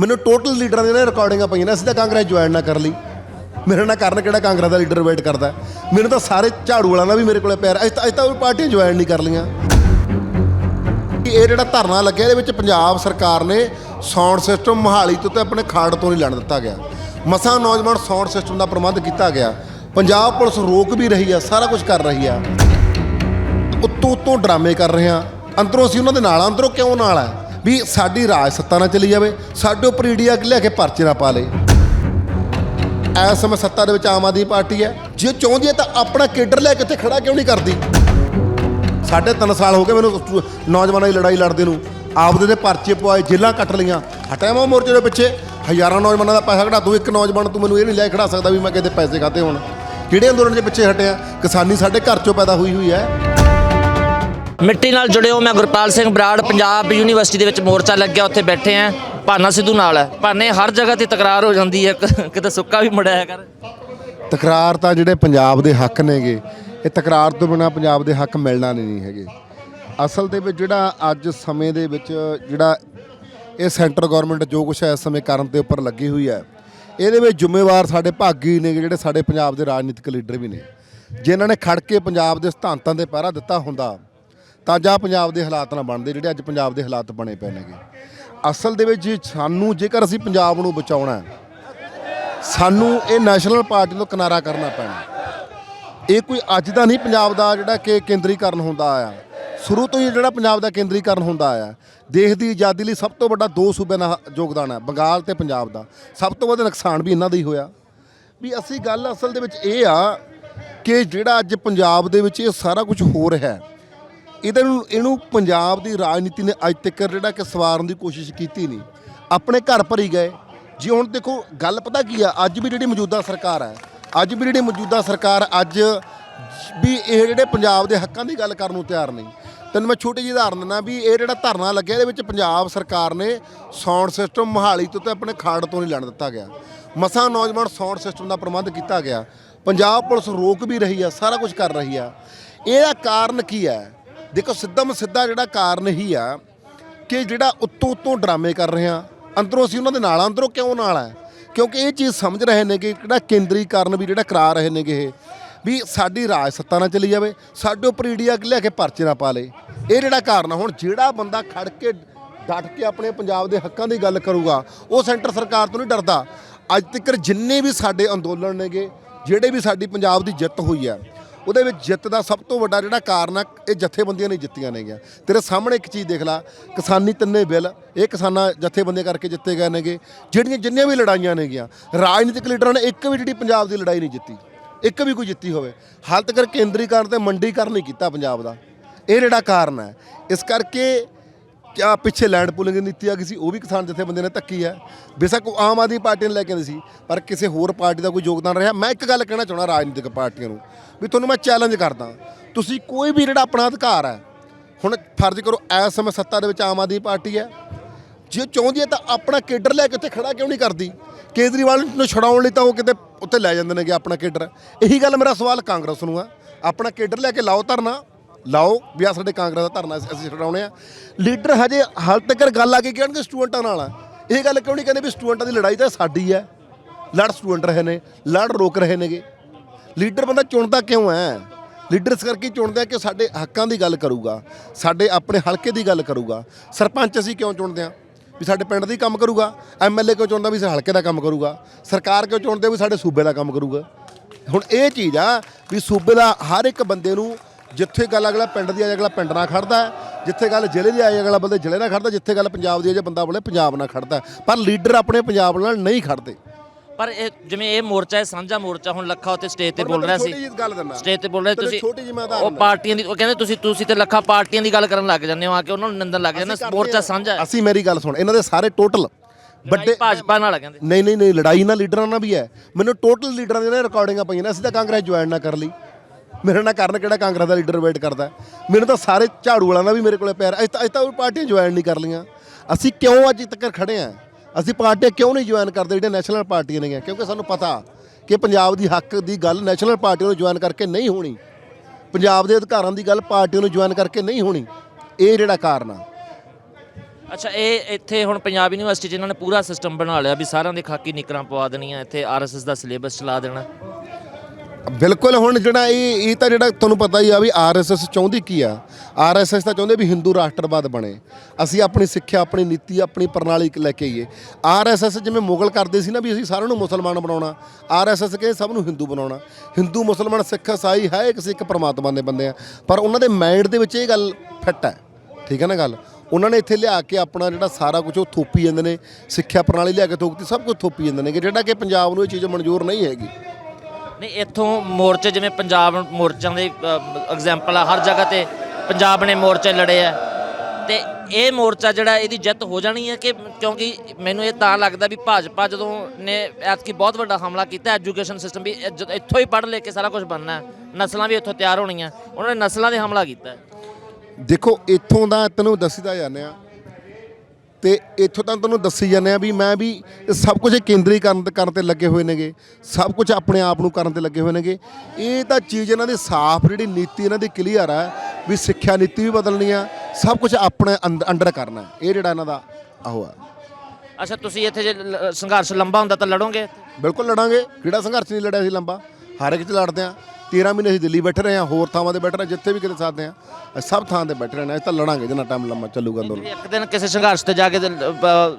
ਮੈਨੂੰ ਟੋਟਲ ਲੀਡਰਾਂ ਦੀਆਂ ਨਾ ਰਿਕਾਰਡਿੰਗਾਂ ਪਈਆਂ ਨੇ, ਅਸੀਂ ਤਾਂ ਕਾਂਗਰਸ ਜੁਆਇਨ ਨਾ ਕਰ ਲਈ। ਮੇਰੇ ਨਾਲ ਕਰਨ ਕਿਹੜਾ ਕਾਂਗਰਸ ਦਾ ਲੀਡਰ ਵੇਟ ਕਰਦਾ? ਮੈਨੂੰ ਤਾਂ ਸਾਰੇ ਝਾੜੂ ਵਾਲਾਂ ਦਾ ਵੀ ਮੇਰੇ ਕੋਲੇ ਪਿਆਰ ਅਸੀਂ ਤਾਂ ਅਸੀਂ ਤਾਂ ਉਹ ਪਾਰਟੀਆਂ ਜੁਆਇਨ ਨਹੀਂ ਕਰ ਲੀਆਂ ਇਹ ਜਿਹੜਾ ਧਰਨਾ ਲੱਗਿਆ, ਇਹਦੇ ਵਿੱਚ ਪੰਜਾਬ ਸਰਕਾਰ ਨੇ ਸਾਊਂਡ ਸਿਸਟਮ ਮਹਾਲੀ ਤੋਂ ਤੇ ਆਪਣੇ ਖਾੜ ਤੋਂ ਨਹੀਂ ਲੜਨ ਦਿੱਤਾ ਗਿਆ। ਮਸਾਂ ਨੌਜਵਾਨ ਸਾਊਂਡ ਸਿਸਟਮ ਦਾ ਪ੍ਰਬੰਧ ਕੀਤਾ ਗਿਆ। ਪੰਜਾਬ ਪੁਲਿਸ ਰੋਕ ਵੀ ਰਹੀ ਆ, ਸਾਰਾ ਕੁਝ ਕਰ ਰਹੀ ਆ। ਉੱਤੋਂ ਉੱਤੋਂ ਡਰਾਮੇ ਕਰ ਰਹੇ ਆ। ਅੰਦਰੋਂ ਅਸੀਂ ਉਹਨਾਂ ਦੇ ਨਾਲ ਆ। ਅੰਦਰੋਂ ਕਿਉਂ ਨਾਲ ਆ? ਵੀ ਸਾਡੀ ਰਾਜ ਸੱਤਾ ਨਾ ਚਲੀ ਜਾਵੇ, ਸਾਡੇ ਉੱਪਰ ਈਡੀਆ ਲਿਆ ਕੇ ਪਰਚੇ ਨਾ ਪਾ ਲੇ ਇਸ ਸਮੇਂ ਸੱਤਾ ਦੇ ਵਿੱਚ ਆਮ ਆਦਮੀ ਪਾਰਟੀ ਹੈ। ਜੇ ਚਾਹੁੰਦੀ ਹੈ ਤਾਂ ਆਪਣਾ ਕੇਡਰ ਲੈ ਕੇ ਇੱਥੇ ਖੜਾ ਕਿਉਂ ਨਹੀਂ ਕਰਦੀ? ਸਾਢੇ ਤਿੰਨ ਸਾਲ ਹੋ ਗਏ ਮੈਨੂੰ ਨੌਜਵਾਨਾਂ ਦੀ ਲੜਾਈ ਲੜਦੇ ਨੂੰ। ਆਪਦੇ ਦੇ ਪਰਚੇ ਪਵਾਏ ਜੇਲਾਂ ਕੱਟ ਲਈਆਂ। ਹਟਿਆ ਮੈਂ ਮੋਰਚੇ ਦੇ ਪਿੱਛੇ। ਹਜ਼ਾਰਾਂ ਨੌਜਵਾਨਾਂ ਦਾ ਪੈਸਾ ਕਢਾ ਤੂੰ ਇੱਕ ਨੌਜਵਾਨ ਤੂੰ ਮੈਨੂੰ ਇਹ ਨਹੀਂ ਲੈ ਖੜਾ ਸਕਦਾ ਵੀ ਮੈਂ ਕਿਤੇ ਪੈਸੇ ਖਾਤੇ ਹੋਣ। ਕਿਹੜੇ ਅੰਦੋਲਨ ਦੇ ਪਿੱਛੇ ਹਟਿਆ? ਕਿਸਾਨੀ ਸਾਡੇ ਘਰ ਚੋਂ ਪੈਦਾ ਹੋਈ ਹੋਈ ਹੈ। ਮਿੱਟੀ ਨਾਲ ਜੁੜਿਓ ਮੈਂ ਗੁਰਪਾਲ ਸਿੰਘ ਬਰਾੜ, ਪੰਜਾਬ ਯੂਨੀਵਰਸਿਟੀ ਦੇ ਵਿੱਚ ਮੋਰਚਾ ਲੱਗਿਆ, ਉੱਥੇ ਬੈਠੇ ਆ ਭਾਨਾ ਸਿੱਧੂ ਨਾਲ ਹੈ। ਭਾਨੇ, ਹਰ ਜਗ੍ਹਾ ਤੇ ਤਕਰਾਰ ਹੋ ਜਾਂਦੀ ਹੈ। ਕਿਤੇ ਸੁੱਕਾ ਵੀ ਮੁੜਿਆ ਕਰ ਤਕਰਾਰ ਤਾਂ ਜਿਹੜੇ ਪੰਜਾਬ ਦੇ ਹੱਕ ਨੇਗੇ, ਇਹ ਤਕਰਾਰ ਤੋਂ ਬਿਨਾ ਪੰਜਾਬ ਦੇ ਹੱਕ ਮਿਲਣਾ ਨਹੀਂ ਹੈਗੇ। ਅਸਲ ਦੇ ਵਿੱਚ ਜਿਹੜਾ ਅੱਜ ਸਮੇਂ ਦੇ ਵਿੱਚ ਜਿਹੜਾ ਇਹ ਸੈਂਟਰ ਗਵਰਨਮੈਂਟ ਜੋ ਕੁਛ ਇਸ ਸਮੇਂ ਕਰਨ ਦੇ ਉੱਪਰ ਲੱਗੀ ਹੋਈ ਹੈ, ਇਹਦੇ ਵਿੱਚ ਜ਼ਿੰਮੇਵਾਰ ਸਾਡੇ ਭਾਗੀ ਨੇ ਜਿਹੜੇ ਸਾਡੇ ਪੰਜਾਬ ਦੇ ਰਾਜਨੀਤਿਕ ਲੀਡਰ ਵੀ ਨੇ। ਜਿਨ੍ਹਾਂ ਨੇ ਖੜ ਕੇ ਪੰਜਾਬ ਦੇ ਸਿਧਾਂਤਾਂ 'ਤੇ ਪਹਿਰਾ ਦਿੱਤਾ ਹੁੰਦਾ ਤਾਂ ਜਾਂ ਪੰਜਾਬ ਦੇ ਹਾਲਾਤ ਨਾ ਬਣਦੇ ਜਿਹੜੇ ਅੱਜ ਪੰਜਾਬ ਦੇ ਹਾਲਾਤ ਬਣੇ ਪਏ ਨੇਗੇ। ਅਸਲ ਦੇ ਵਿੱਚ ਸਾਨੂੰ ਜੇਕਰ ਅਸੀਂ ਪੰਜਾਬ ਨੂੰ ਬਚਾਉਣਾ ਹੈ, ਸਾਨੂੰ ਇਹ ਨੈਸ਼ਨਲ ਪਾਰਟੀ ਤੋਂ ਕਿਨਾਰਾ ਕਰਨਾ ਪੈਣਾ ਇਹ ਕੋਈ ਅੱਜ ਦਾ ਨਹੀਂ, ਪੰਜਾਬ ਦਾ ਜਿਹੜਾ ਕਿ ਕੇਂਦਰੀਕਰਨ ਹੁੰਦਾ ਆਇਆ ਸ਼ੁਰੂ ਤੋਂ ਹੀ ਜਿਹੜਾ ਪੰਜਾਬ ਦਾ ਕੇਂਦਰੀਕਰਨ ਹੁੰਦਾ ਆਇਆ ਦੇਸ਼ ਦੀ ਆਜ਼ਾਦੀ ਲਈ ਸਭ ਤੋਂ ਵੱਡਾ ਦੋ ਸੂਬਿਆਂ ਦਾ ਯੋਗਦਾਨ ਹੈ, ਬੰਗਾਲ ਤੇ ਪੰਜਾਬ ਦਾ। ਸਭ ਤੋਂ ਵੱਧ ਨੁਕਸਾਨ ਵੀ ਇਹਨਾਂ ਦਾ ਹੀ ਹੋਇਆ। ਵੀ ਅਸੀਂ ਗੱਲ ਅਸਲ ਦੇ ਵਿੱਚ ਇਹ ਆ ਕਿ ਜਿਹੜਾ ਅੱਜ ਪੰਜਾਬ ਦੇ ਵਿੱਚ ਇਹ ਸਾਰਾ ਕੁਝ ਹੋ ਰਿਹਾ ਹੈ ਇਹਦੇ ਨੂੰ ਇਹਨੂੰ ਪੰਜਾਬ ਦੀ ਰਾਜਨੀਤੀ ਨੇ ਅੱਜ ਤੱਕ ਜਿਹੜਾ ਕਿ ਸਵਾਰਨ ਦੀ ਕੋਸ਼ਿਸ਼ ਕੀਤੀ ਨਹੀਂ। ਆਪਣੇ ਘਰ ਭਰੀ ਗਏ। ਜੀ ਹੁਣ ਦੇਖੋ, ਗੱਲ ਪਤਾ ਕੀ ਆ, ਅੱਜ ਵੀ ਜਿਹੜੀ ਮੌਜੂਦਾ ਸਰਕਾਰ ਹੈ ਅੱਜ ਵੀ ਜਿਹੜੀ ਮੌਜੂਦਾ ਸਰਕਾਰ ਅੱਜ ਵੀ ਇਹ ਜਿਹੜੇ ਪੰਜਾਬ ਦੇ ਹੱਕਾਂ ਦੀ ਗੱਲ ਕਰਨ ਨੂੰ ਤਿਆਰ ਨਹੀਂ। ਤੈਨੂੰ ਮੈਂ ਛੋਟੀ ਜਿਹੀ ਉਦਾਹਰਨ ਦਿੰਦਾ ਵੀ ਇਹ ਜਿਹੜਾ ਧਰਨਾ ਲੱਗਿਆ, ਇਹਦੇ ਵਿੱਚ ਪੰਜਾਬ ਸਰਕਾਰ ਨੇ ਸਾਊਂਡ ਸਿਸਟਮ ਮਹਾਲੀ ਤੋਂ ਤੇ ਆਪਣੇ ਖਾੜ ਤੋਂ ਨਹੀਂ ਲੈਣ ਦਿੱਤਾ ਗਿਆ। ਮਸਾਂ ਨੌਜਵਾਨ ਸਾਊਂਡ ਸਿਸਟਮ ਦਾ ਪ੍ਰਬੰਧ ਕੀਤਾ ਗਿਆ। ਪੰਜਾਬ ਪੁਲਿਸ ਰੋਕ ਵੀ ਰਹੀ ਆ, ਸਾਰਾ ਕੁਝ ਕਰ ਰਹੀ ਆ। ਇਹਦਾ ਕਾਰਨ ਕੀ ਹੈ ਦੇਖੋ ਸਿੱਧਾ ਮਸਿੱਧਾ ਜਿਹੜਾ ਕਾਰਨ ਹੀ ਆ ਕਿ ਜਿਹੜਾ ਉੱਤੋਂ ਉੱਤੋਂ ਡਰਾਮੇ ਕਰ ਰਹੇ ਆ ਅੰਦਰੋਂ ਅਸੀਂ ਉਹਨਾਂ ਦੇ ਨਾਲ ਆ। ਅੰਦਰੋਂ ਕਿਉਂ ਨਾਲ ਆ ਕਿਉਂਕਿ ਇਹ ਚੀਜ਼ ਸਮਝ ਰਹੇ ਨੇ ਕਿ ਜਿਹੜਾ ਕੇਂਦਰੀਕਰਨ ਵੀ ਜਿਹੜਾ ਕਰਾ ਰਹੇ ਨੇਗੇ ਇਹ, ਵੀ ਸਾਡੀ ਰਾਜ ਸੱਤਾ ਨਾ ਚਲੀ ਜਾਵੇ, ਸਾਡੇ ਉੱਪਰ ਈਡੀਆ ਲਿਆ ਕੇ ਪਰਚੇ ਨਾ ਪਾ ਲੇ ਇਹ ਜਿਹੜਾ ਕਾਰਨ ਆ, ਹੁਣ ਜਿਹੜਾ ਬੰਦਾ ਖੜ ਕੇ ਡਟ ਕੇ ਆਪਣੇ ਪੰਜਾਬ ਦੇ ਹੱਕਾਂ ਦੀ ਗੱਲ ਕਰੂਗਾ, ਉਹ ਸੈਂਟਰ ਸਰਕਾਰ ਤੋਂ ਨਹੀਂ ਡਰਦਾ ਅੱਜ ਤੱਕ ਜਿੰਨੇ ਵੀ ਸਾਡੇ ਅੰਦੋਲਨ ਨੇਗੇ ਜਿਹੜੇ ਵੀ ਸਾਡੀ ਪੰਜਾਬ ਦੀ ਜਿੱਤ ਹੋਈ ਆ ਉਹਦੇ ਵਿੱਚ ਜਿੱਤ ਦਾ ਸਭ ਤੋਂ ਵੱਡਾ ਜਿਹੜਾ ਕਾਰਨ ਆ, ਇਹ ਜਥੇਬੰਦੀਆਂ ਨੇ ਜਿੱਤੀਆਂ ਨੇਗੀਆਂ। ਤੇਰੇ ਸਾਹਮਣੇ ਇੱਕ ਚੀਜ਼ ਦੇਖ ਲੈ, ਕਿਸਾਨੀ ਤਿੰਨੇ ਬਿੱਲ, ਇਹ ਕਿਸਾਨਾਂ ਜਥੇਬੰਦੀਆਂ ਕਰਕੇ ਜਿੱਤੇ ਗਏ ਨੇਗੇ, ਜਿਹੜੀਆਂ ਜਿੰਨੀਆਂ ਵੀ ਲੜਾਈਆਂ ਨੇਗੀਆਂ, ਰਾਜਨੀਤਿਕ ਲੀਡਰਾਂ ਨੇ ਇੱਕ ਵੀ ਜਿਹੜੀ ਪੰਜਾਬ ਦੀ ਲੜਾਈ ਨਹੀਂ ਜਿੱਤੀ, ਇੱਕ ਵੀ ਕੋਈ ਜਿੱਤੀ ਹੋਵੇ, ਹਾਲ ਤੱਕ ਕੇਂਦਰੀਕਰਨ ਤੇ ਮੰਡੀਕਰਨ ਨਹੀਂ ਕੀਤਾ ਪੰਜਾਬ ਦਾ। ਇਹ ਜਿਹੜਾ ਕਾਰਨ ਹੈ, ਇਸ ਕਰਕੇ ਕਿਆ ਪਿੱਛੇ ਲੈਂਡ ਪੂਲਿੰਗ ਦੀ ਨੀਤੀ ਆ ਗਈ ਸੀ, ਉਹ ਵੀ ਕਿਸਾਨ ਜਥੇਬੰਦੀਆਂ ਨੇ ਧੱਕੀ ਹੈ ਬੇਸ਼ੱਕ ਉਹ ਆਮ ਆਦਮੀ ਪਾਰਟੀ ਨੇ ਲੈ ਕੇ ਆਂਦੀ ਸੀ, ਪਰ ਕਿਸੇ ਹੋਰ ਪਾਰਟੀ ਦਾ ਕੋਈ ਯੋਗਦਾਨ ਰਿਹਾ। ਮੈਂ ਇੱਕ ਗੱਲ ਕਹਿਣਾ ਚਾਹੁੰਦਾ ਰਾਜਨੀਤਿਕ ਪਾਰਟੀਆਂ ਨੂੰ, ਵੀ ਤੁਹਾਨੂੰ ਮੈਂ ਚੈਲੰਜ ਕਰਦਾ। ਤੁਸੀਂ ਕੋਈ ਵੀ ਜਿਹੜਾ ਆਪਣਾ ਅਧਿਕਾਰ ਹੈ, ਹੁਣ ਫਰਜ਼ ਕਰੋ ਇਸ ਸਮੇਂ ਸੱਤਾ ਦੇ ਵਿੱਚ ਆਮ ਆਦਮੀ ਪਾਰਟੀ ਹੈ। ਜੇ ਚਾਹੁੰਦੀ ਹੈ ਤਾਂ ਆਪਣਾ ਕੇਡਰ ਲੈ ਕੇ ਉੱਥੇ ਖੜਾ ਕਿਉਂ ਨਹੀਂ ਕਰਦੀ? ਕੇਜਰੀਵਾਲ ਨੂੰ ਛਡਾਉਣ ਲਈ ਤਾਂ ਉਹ ਕਿਤੇ ਉੱਥੇ ਲੈ ਜਾਂਦੇ ਨੇਗੇ ਆਪਣਾ ਕੇਡਰ। ਇਹੀ ਗੱਲ ਮੇਰਾ ਸਵਾਲ ਕਾਂਗਰਸ ਨੂੰ ਆ। ਆਪਣਾ ਕੇਡਰ ਲੈ ਕੇ ਲਾਓ ਧਰਨਾ ਲਾਓ ਵੀ ਆ ਸਾਡੇ ਕਾਂਗਰਸ ਦਾ ਧਰਨਾ ਅਸੀਂ- ਅਸੀਂ ਛਡਾਉਣੇ ਆ। ਲੀਡਰ ਹਜੇ ਹਾਲ ਤੱਕ ਗੱਲ ਆ ਕੇ ਕਹਿਣਗੇ ਸਟੂਡੈਂਟਾਂ ਨਾਲ ਆ। ਇਹ ਗੱਲ ਕਿਉਂ ਨਹੀਂ ਕਹਿੰਦੇ ਵੀ ਸਟੂਡੈਂਟਾਂ ਦੀ ਲੜਾਈ ਤਾਂ ਸਾਡੀ ਹੈ ਲੜ ਸਟੂਡੈਂਟ ਰਹੇ ਨੇ, ਲੜ ਰੋਕ ਰਹੇ ਨੇਗੇ। ਲੀਡਰ ਬੰਦਾ ਚੁਣਦਾ ਕਿਉਂ ਹੈ? ਲੀਡਰ ਇਸ ਕਰਕੇ ਚੁਣਦੇ ਆ ਕਿ ਸਾਡੇ ਹੱਕਾਂ ਦੀ ਗੱਲ ਕਰੂਗਾ, ਸਾਡੇ ਆਪਣੇ ਹਲਕੇ ਦੀ ਗੱਲ ਕਰੂਗਾ। ਸਰਪੰਚ ਅਸੀਂ ਕਿਉਂ ਚੁਣਦੇ ਆ? ਵੀ ਸਾਡੇ ਪਿੰਡ ਦੀ ਕੰਮ ਕਰੂਗਾ ਐਮਐਲਏ ਕਿਉਂ ਚੁਣਦਾ ਵੀ ਸਾਡੇ ਹਲਕੇ ਦਾ ਕੰਮ ਕਰੂਗਾ? ਸਰਕਾਰ ਕਿਉਂ ਚੁਣਦੇ ਵੀ ਸਾਡੇ ਸੂਬੇ ਦਾ ਕੰਮ ਕਰੂਗਾ? ਹੁਣ ਇਹ ਚੀਜ਼ ਆ ਵੀ ਸੂਬੇ ਦਾ ਹਰ ਇੱਕ ਬੰਦੇ ਨੂੰ ਜਿੱਥੇ ਗੱਲ ਅਗਲਾ ਪਿੰਡ ਦੀ ਆ ਅਗਲਾ ਪਿੰਡ ਨਾਲ ਖੜਦਾ ਜਿੱਥੇ ਗੱਲ ਜ਼ਿਲ੍ਹੇ ਦੀ ਆਈ ਅਗਲਾ ਬੰਦੇ ਜ਼ਿਲ੍ਹੇ ਨਾਲ ਖੜਦਾ ਜਿੱਥੇ ਗੱਲ ਪੰਜਾਬ ਦੀ ਆ ਜੇ ਬੰਦਾ ਬੋਲੇ ਪੰਜਾਬ ਨਾਲ ਖੜਦਾ। ਪਰ ਲੀਡਰ ਆਪਣੇ ਪੰਜਾਬ ਨਾਲ ਨਹੀਂ ਖੜਦੇ। ਪਰ ਇਹ ਜਿਵੇਂ ਇਹ ਮੋਰਚਾ ਹੈ ਸਾਂਝਾ ਮੋਰਚਾ ਹੁਣ ਲੱਖਾ ਉੱਥੇ ਸਟੇਜ ਤੇ ਬੋਲ ਰਿਹਾ ਸੀ। ਛੋਟੀ ਜਿਹੀ ਗੱਲ ਦਿੰਦਾ। ਸਟੇਜ ਤੇ ਬੋਲ ਰਿਹਾ ਤੁਸੀਂ ਛੋਟੀ ਜਿਹੀ ਮੈਂ ਉਹ ਪਾਰਟੀਆਂ ਦੀ ਉਹ ਕਹਿੰਦੇ ਤੁਸੀਂ ਤੁਸੀਂ ਤੇ ਲੱਖਾ ਪਾਰਟੀਆਂ ਦੀ ਗੱਲ ਕਰਨ ਲੱਗ ਜਾਂਦੇ ਹੋ ਆ ਕੇ ਉਹਨਾਂ ਨੂੰ ਨਿੰਦਣ ਲੱਗ ਜਾਂਦੇ। ਮੋਰਚਾ ਸਾਂਝਾ ਹੈ। ਅਸੀਂ ਮੇਰੀ ਗੱਲ ਸੁਣ ਇਹਨਾਂ ਦੇ ਸਾਰੇ ਟੋਟਲ ਵੱਡੇ ਭਾਜਪਾ ਨਾਲ ਕਹਿੰਦੇ। ਨਹੀਂ ਨਹੀਂ ਨਹੀਂ ਲੜਾਈ ਨਾ ਲੀਡਰਾਂ ਨਾਲ ਵੀ ਹੈ। ਮੈਨੂੰ ਟੋਟਲ ਲੀਡਰਾਂ ਦੀਆਂ ਰਿਕਾਰਡਿੰਗਾਂ ਪਈਆਂ ਨੇ ਅਸੀਂ ਤਾਂ ਕਾਂਗਰਸ ਜੁਆਇਨ ਨਾ ਕਰ ਲਈ। ਮੇਰੇ ਨਾਲ ਕਰਨ ਕਿਹੜਾ ਕਾਂਗਰਸ ਦਾ ਲੀਡਰ ਵੇਟ ਕਰਦਾ? ਮੈਨੂੰ ਤਾਂ ਸਾਰੇ ਝਾੜੂ ਵਾਲਾਂ ਦਾ ਵੀ ਮੇਰੇ ਕੋਲੇ ਪਿਆਰ ਅਸੀਂ ਤਾਂ ਅਸੀਂ ਤਾਂ ਉਹ ਪਾਰਟੀਆਂ ਜੁਆਇਨ ਨਹੀਂ ਕਰ ਲਈਆਂ। ਅਸੀਂ ਕਿਉਂ ਅੱਜ ਤੱਕ ਖੜੇ ਆ? ਅਸੀਂ ਪਾਰਟੀਆਂ ਕਿਉਂ ਨਹੀਂ ਜੁਆਇਨ ਕਰਦੇ? ਜਿਹੜੇ ਨੈਸ਼ਨਲ ਪਾਰਟੀਆਂ ਨੇਗੀਆਂ। ਕਿਉਂਕਿ ਸਾਨੂੰ ਪਤਾ ਕਿ ਪੰਜਾਬ ਦੀ ਹੱਕ ਦੀ ਗੱਲ ਨੈਸ਼ਨਲ ਪਾਰਟੀਆਂ ਨੂੰ ਜੁਆਇਨ ਕਰਕੇ ਨਹੀਂ ਹੋਣੀ। ਪੰਜਾਬ ਦੇ ਅਧਿਕਾਰਾਂ ਦੀ ਗੱਲ ਪਾਰਟੀ ਨੂੰ ਜੁਆਇਨ ਕਰਕੇ ਨਹੀਂ ਹੋਣੀ। ਇਹ ਜਿਹੜਾ ਕਾਰਨ ਆ। ਅੱਛਾ, ਇਹ ਇੱਥੇ ਹੁਣ ਪੰਜਾਬ ਯੂਨੀਵਰਸਿਟੀ 'ਚ ਇਹਨਾਂ ਨੇ ਪੂਰਾ ਸਿਸਟਮ ਬਣਾ ਲਿਆ ਵੀ ਸਾਰਿਆਂ ਦੇ ਖਾਕੀ ਨਿਕਰਾਂ ਪਵਾ ਦੇਣੀਆਂ। ਇੱਥੇ ਆਰਐਸਐਸ ਦਾ ਸਿਲੇਬਸ ਚਲਾ ਦੇਣਾ। ਬਿਲਕੁਲ, ਹੁਣ ਜਿਹੜਾ ਇਹ ਇਹ ਤਾਂ ਜਿਹੜਾ ਤੁਹਾਨੂੰ ਪਤਾ ਹੀ ਆ ਵੀ ਆਰਐਸਐਸ ਚਾਹੁੰਦੀ ਕੀ ਆ? ਆਰਐਸਐਸ ਤਾਂ ਚਾਹੁੰਦੇ ਵੀ ਹਿੰਦੂ ਰਾਸ਼ਟਰਵਾਦ ਬਣੇ। ਅਸੀਂ ਆਪਣੀ ਸਿੱਖਿਆ, ਆਪਣੀ ਨੀਤੀ, ਆਪਣੀ ਪ੍ਰਣਾਲੀ ਲੈ ਕੇ ਆਈਏ। ਆਰਐਸਐਸ ਜਿਵੇਂ ਮੁਗਲ ਕਰਦੇ ਸੀ ਨਾ ਵੀ ਅਸੀਂ ਸਾਰਿਆਂ ਨੂੰ ਮੁਸਲਮਾਨ ਬਣਾਉਣਾ। ਆਰਐਸਐਸ ਕਹੇ ਸਭ ਨੂੰ ਹਿੰਦੂ ਬਣਾਉਣਾ। ਹਿੰਦੂ, ਮੁਸਲਮਾਨ, ਸਿੱਖ ਇਸਾਈ ਹੈ ਇੱਕ ਸਿੱਖ ਪਰਮਾਤਮਾ ਦੇ ਬੰਦੇ ਆ। ਪਰ ਉਹਨਾਂ ਦੇ ਮਾਈਂਡ ਦੇ ਵਿੱਚ ਇਹ ਗੱਲ ਫਿੱਟ ਹੈ। ਠੀਕ ਹੈ ਨਾ ਗੱਲ? ਉਹਨਾਂ ਨੇ ਇੱਥੇ ਲਿਆ ਕੇ ਆਪਣਾ ਜਿਹੜਾ ਸਾਰਾ ਕੁਝ, ਉਹ ਥੋਪੀ ਜਾਂਦੇ ਨੇ। ਸਿੱਖਿਆ ਪ੍ਰਣਾਲੀ ਲਿਆ ਕੇ ਥੋਪਤੀ, ਸਭ ਕੁਝ ਥੋਪੀ ਜਾਂਦੇ ਨੇ ਕਿ ਜਿਹੜਾ ਕਿ ਪੰਜਾਬ ਨੂੰ ਇਹ ਚੀਜ਼ ਮਨਜ਼ੂਰ ਨਹੀਂ ਹੈਗੀ। ਨਹੀਂ, ਇੱਥੋਂ ਮੋਰਚੇ ਜਿਵੇਂ ਪੰਜਾਬ ਮੋਰਚਿਆਂ ਦੇ ਐਗਜ਼ਾਮਪਲ ਆ, ਹਰ ਜਗ੍ਹਾ ਤੇ ਪੰਜਾਬ ਨੇ ਮੋਰਚੇ ਲੜੇ ਆ। ਤੇ ਇਹ ਮੋਰਚਾ ਜਿਹੜਾ ਇਹਦੀ ਜਿੱਤ ਹੋ ਜਾਣੀ ਹੈ ਕਿ ਕਿਉਂਕਿ ਮੈਨੂੰ ਇਹ ਤਾਂ ਲੱਗਦਾ ਵੀ ਭਾਜਪਾ ਜਦੋਂ ਨੇ ਐਤਕੀ ਬਹੁਤ ਵੱਡਾ ਹਮਲਾ ਕੀਤਾ, ਐਜੂਕੇਸ਼ਨ ਸਿਸਟਮ ਵੀ ਇੱਥੋਂ ਹੀ ਪੜ੍ਹ ਲੈ ਕੇ ਸਾਰਾ ਕੁਝ ਬਣਨਾ, ਨਸਲਾਂ ਵੀ ਇੱਥੋਂ ਤਿਆਰ ਹੋਣੀਆਂ, ਉਹਨਾਂ ਨੇ ਨਸਲਾਂ ਦੇ ਹਮਲਾ ਕੀਤਾ। ਦੇਖੋ, ਇੱਥੋਂ ਦਾ ਤੈਨੂੰ ਦੱਸਦਾ ਜਾਂਦੇ ਆ ਤੇ ਇੱਥੋਂ ਤਾਂ ਤੁਹਾਨੂੰ ਦੱਸੀ ਜਾਂਦੇ ਆ ਵੀ ਮੈਂ ਵੀ ਇਹ ਸਭ ਕੁਝ ਕੇਂਦਰੀਕਰਨ ਤੇ ਕਰਨ ਤੇ ਲੱਗੇ ਹੋਏ ਨੇਗੇ। ਸਭ ਕੁਝ ਆਪਣੇ ਆਪ ਨੂੰ ਕਰਨ ਤੇ ਲੱਗੇ ਹੋਏ ਨੇਗੇ। ਇਹ ਤਾਂ ਚੀਜ਼ ਇਹਨਾਂ ਦੀ ਸਾਫ਼ ਜਿਹੜੀ ਨੀਤੀ ਇਹਨਾਂ ਦੀ ਕਲੀਅਰ ਹੈ ਵੀ ਸਿੱਖਿਆ ਨੀਤੀ ਵੀ ਬਦਲਣੀ ਆ ਸਭ ਕੁਝ ਆਪਣੇ ਅੰਦ- ਅੰਡਰ ਕਰਨਾ। ਇਹ ਜਿਹੜਾ ਇਹਨਾਂ ਦਾ ਆਹੋ ਆ। ਅੱਛਾ ਤੁਸੀਂ ਇੱਥੇ ਜੇ ਲ- ਸੰਘਰਸ਼ ਲੰਬਾ ਹੁੰਦਾ ਤਾਂ ਲੜੋਗੇ? ਬਿਲਕੁਲ ਲੜਾਂਗੇ। ਕਿਹੜਾ ਸੰਘਰਸ਼ ਨਹੀਂ ਲੜਿਆ ਸੀ ਲੰਬਾ? ਹਰ ਇੱਕ ਚ ਲੜਦੇ ਆ। 13 ਮਹੀਨੇ ਅਸੀਂ ਦਿੱਲੀ ਬੈਠੇ ਰਹੇ ਆ ਹੋਰ ਥਾਵਾਂ ਤੇ ਬੈਠੇ ਰਹੇ ਜਿੱਥੇ ਵੀ ਕਿਤੇ ਸਾਥਦੇ ਆ ਸਭ ਥਾਂ ਤੇ ਬੈਠੇ ਰਹਿਣਾ ਅਸੀਂ ਤਾਂ ਲੜਾਂਗੇ ਜਿੰਨਾ ਟਾਈਮ ਲੰਮਾ ਚੱਲੂਗਾ ਅੰਦੋਲਨ। ਇੱਕ ਦਿਨ ਕਿਸੇ ਸੰਘਰਸ਼ ਤੇ ਜਾ ਕੇ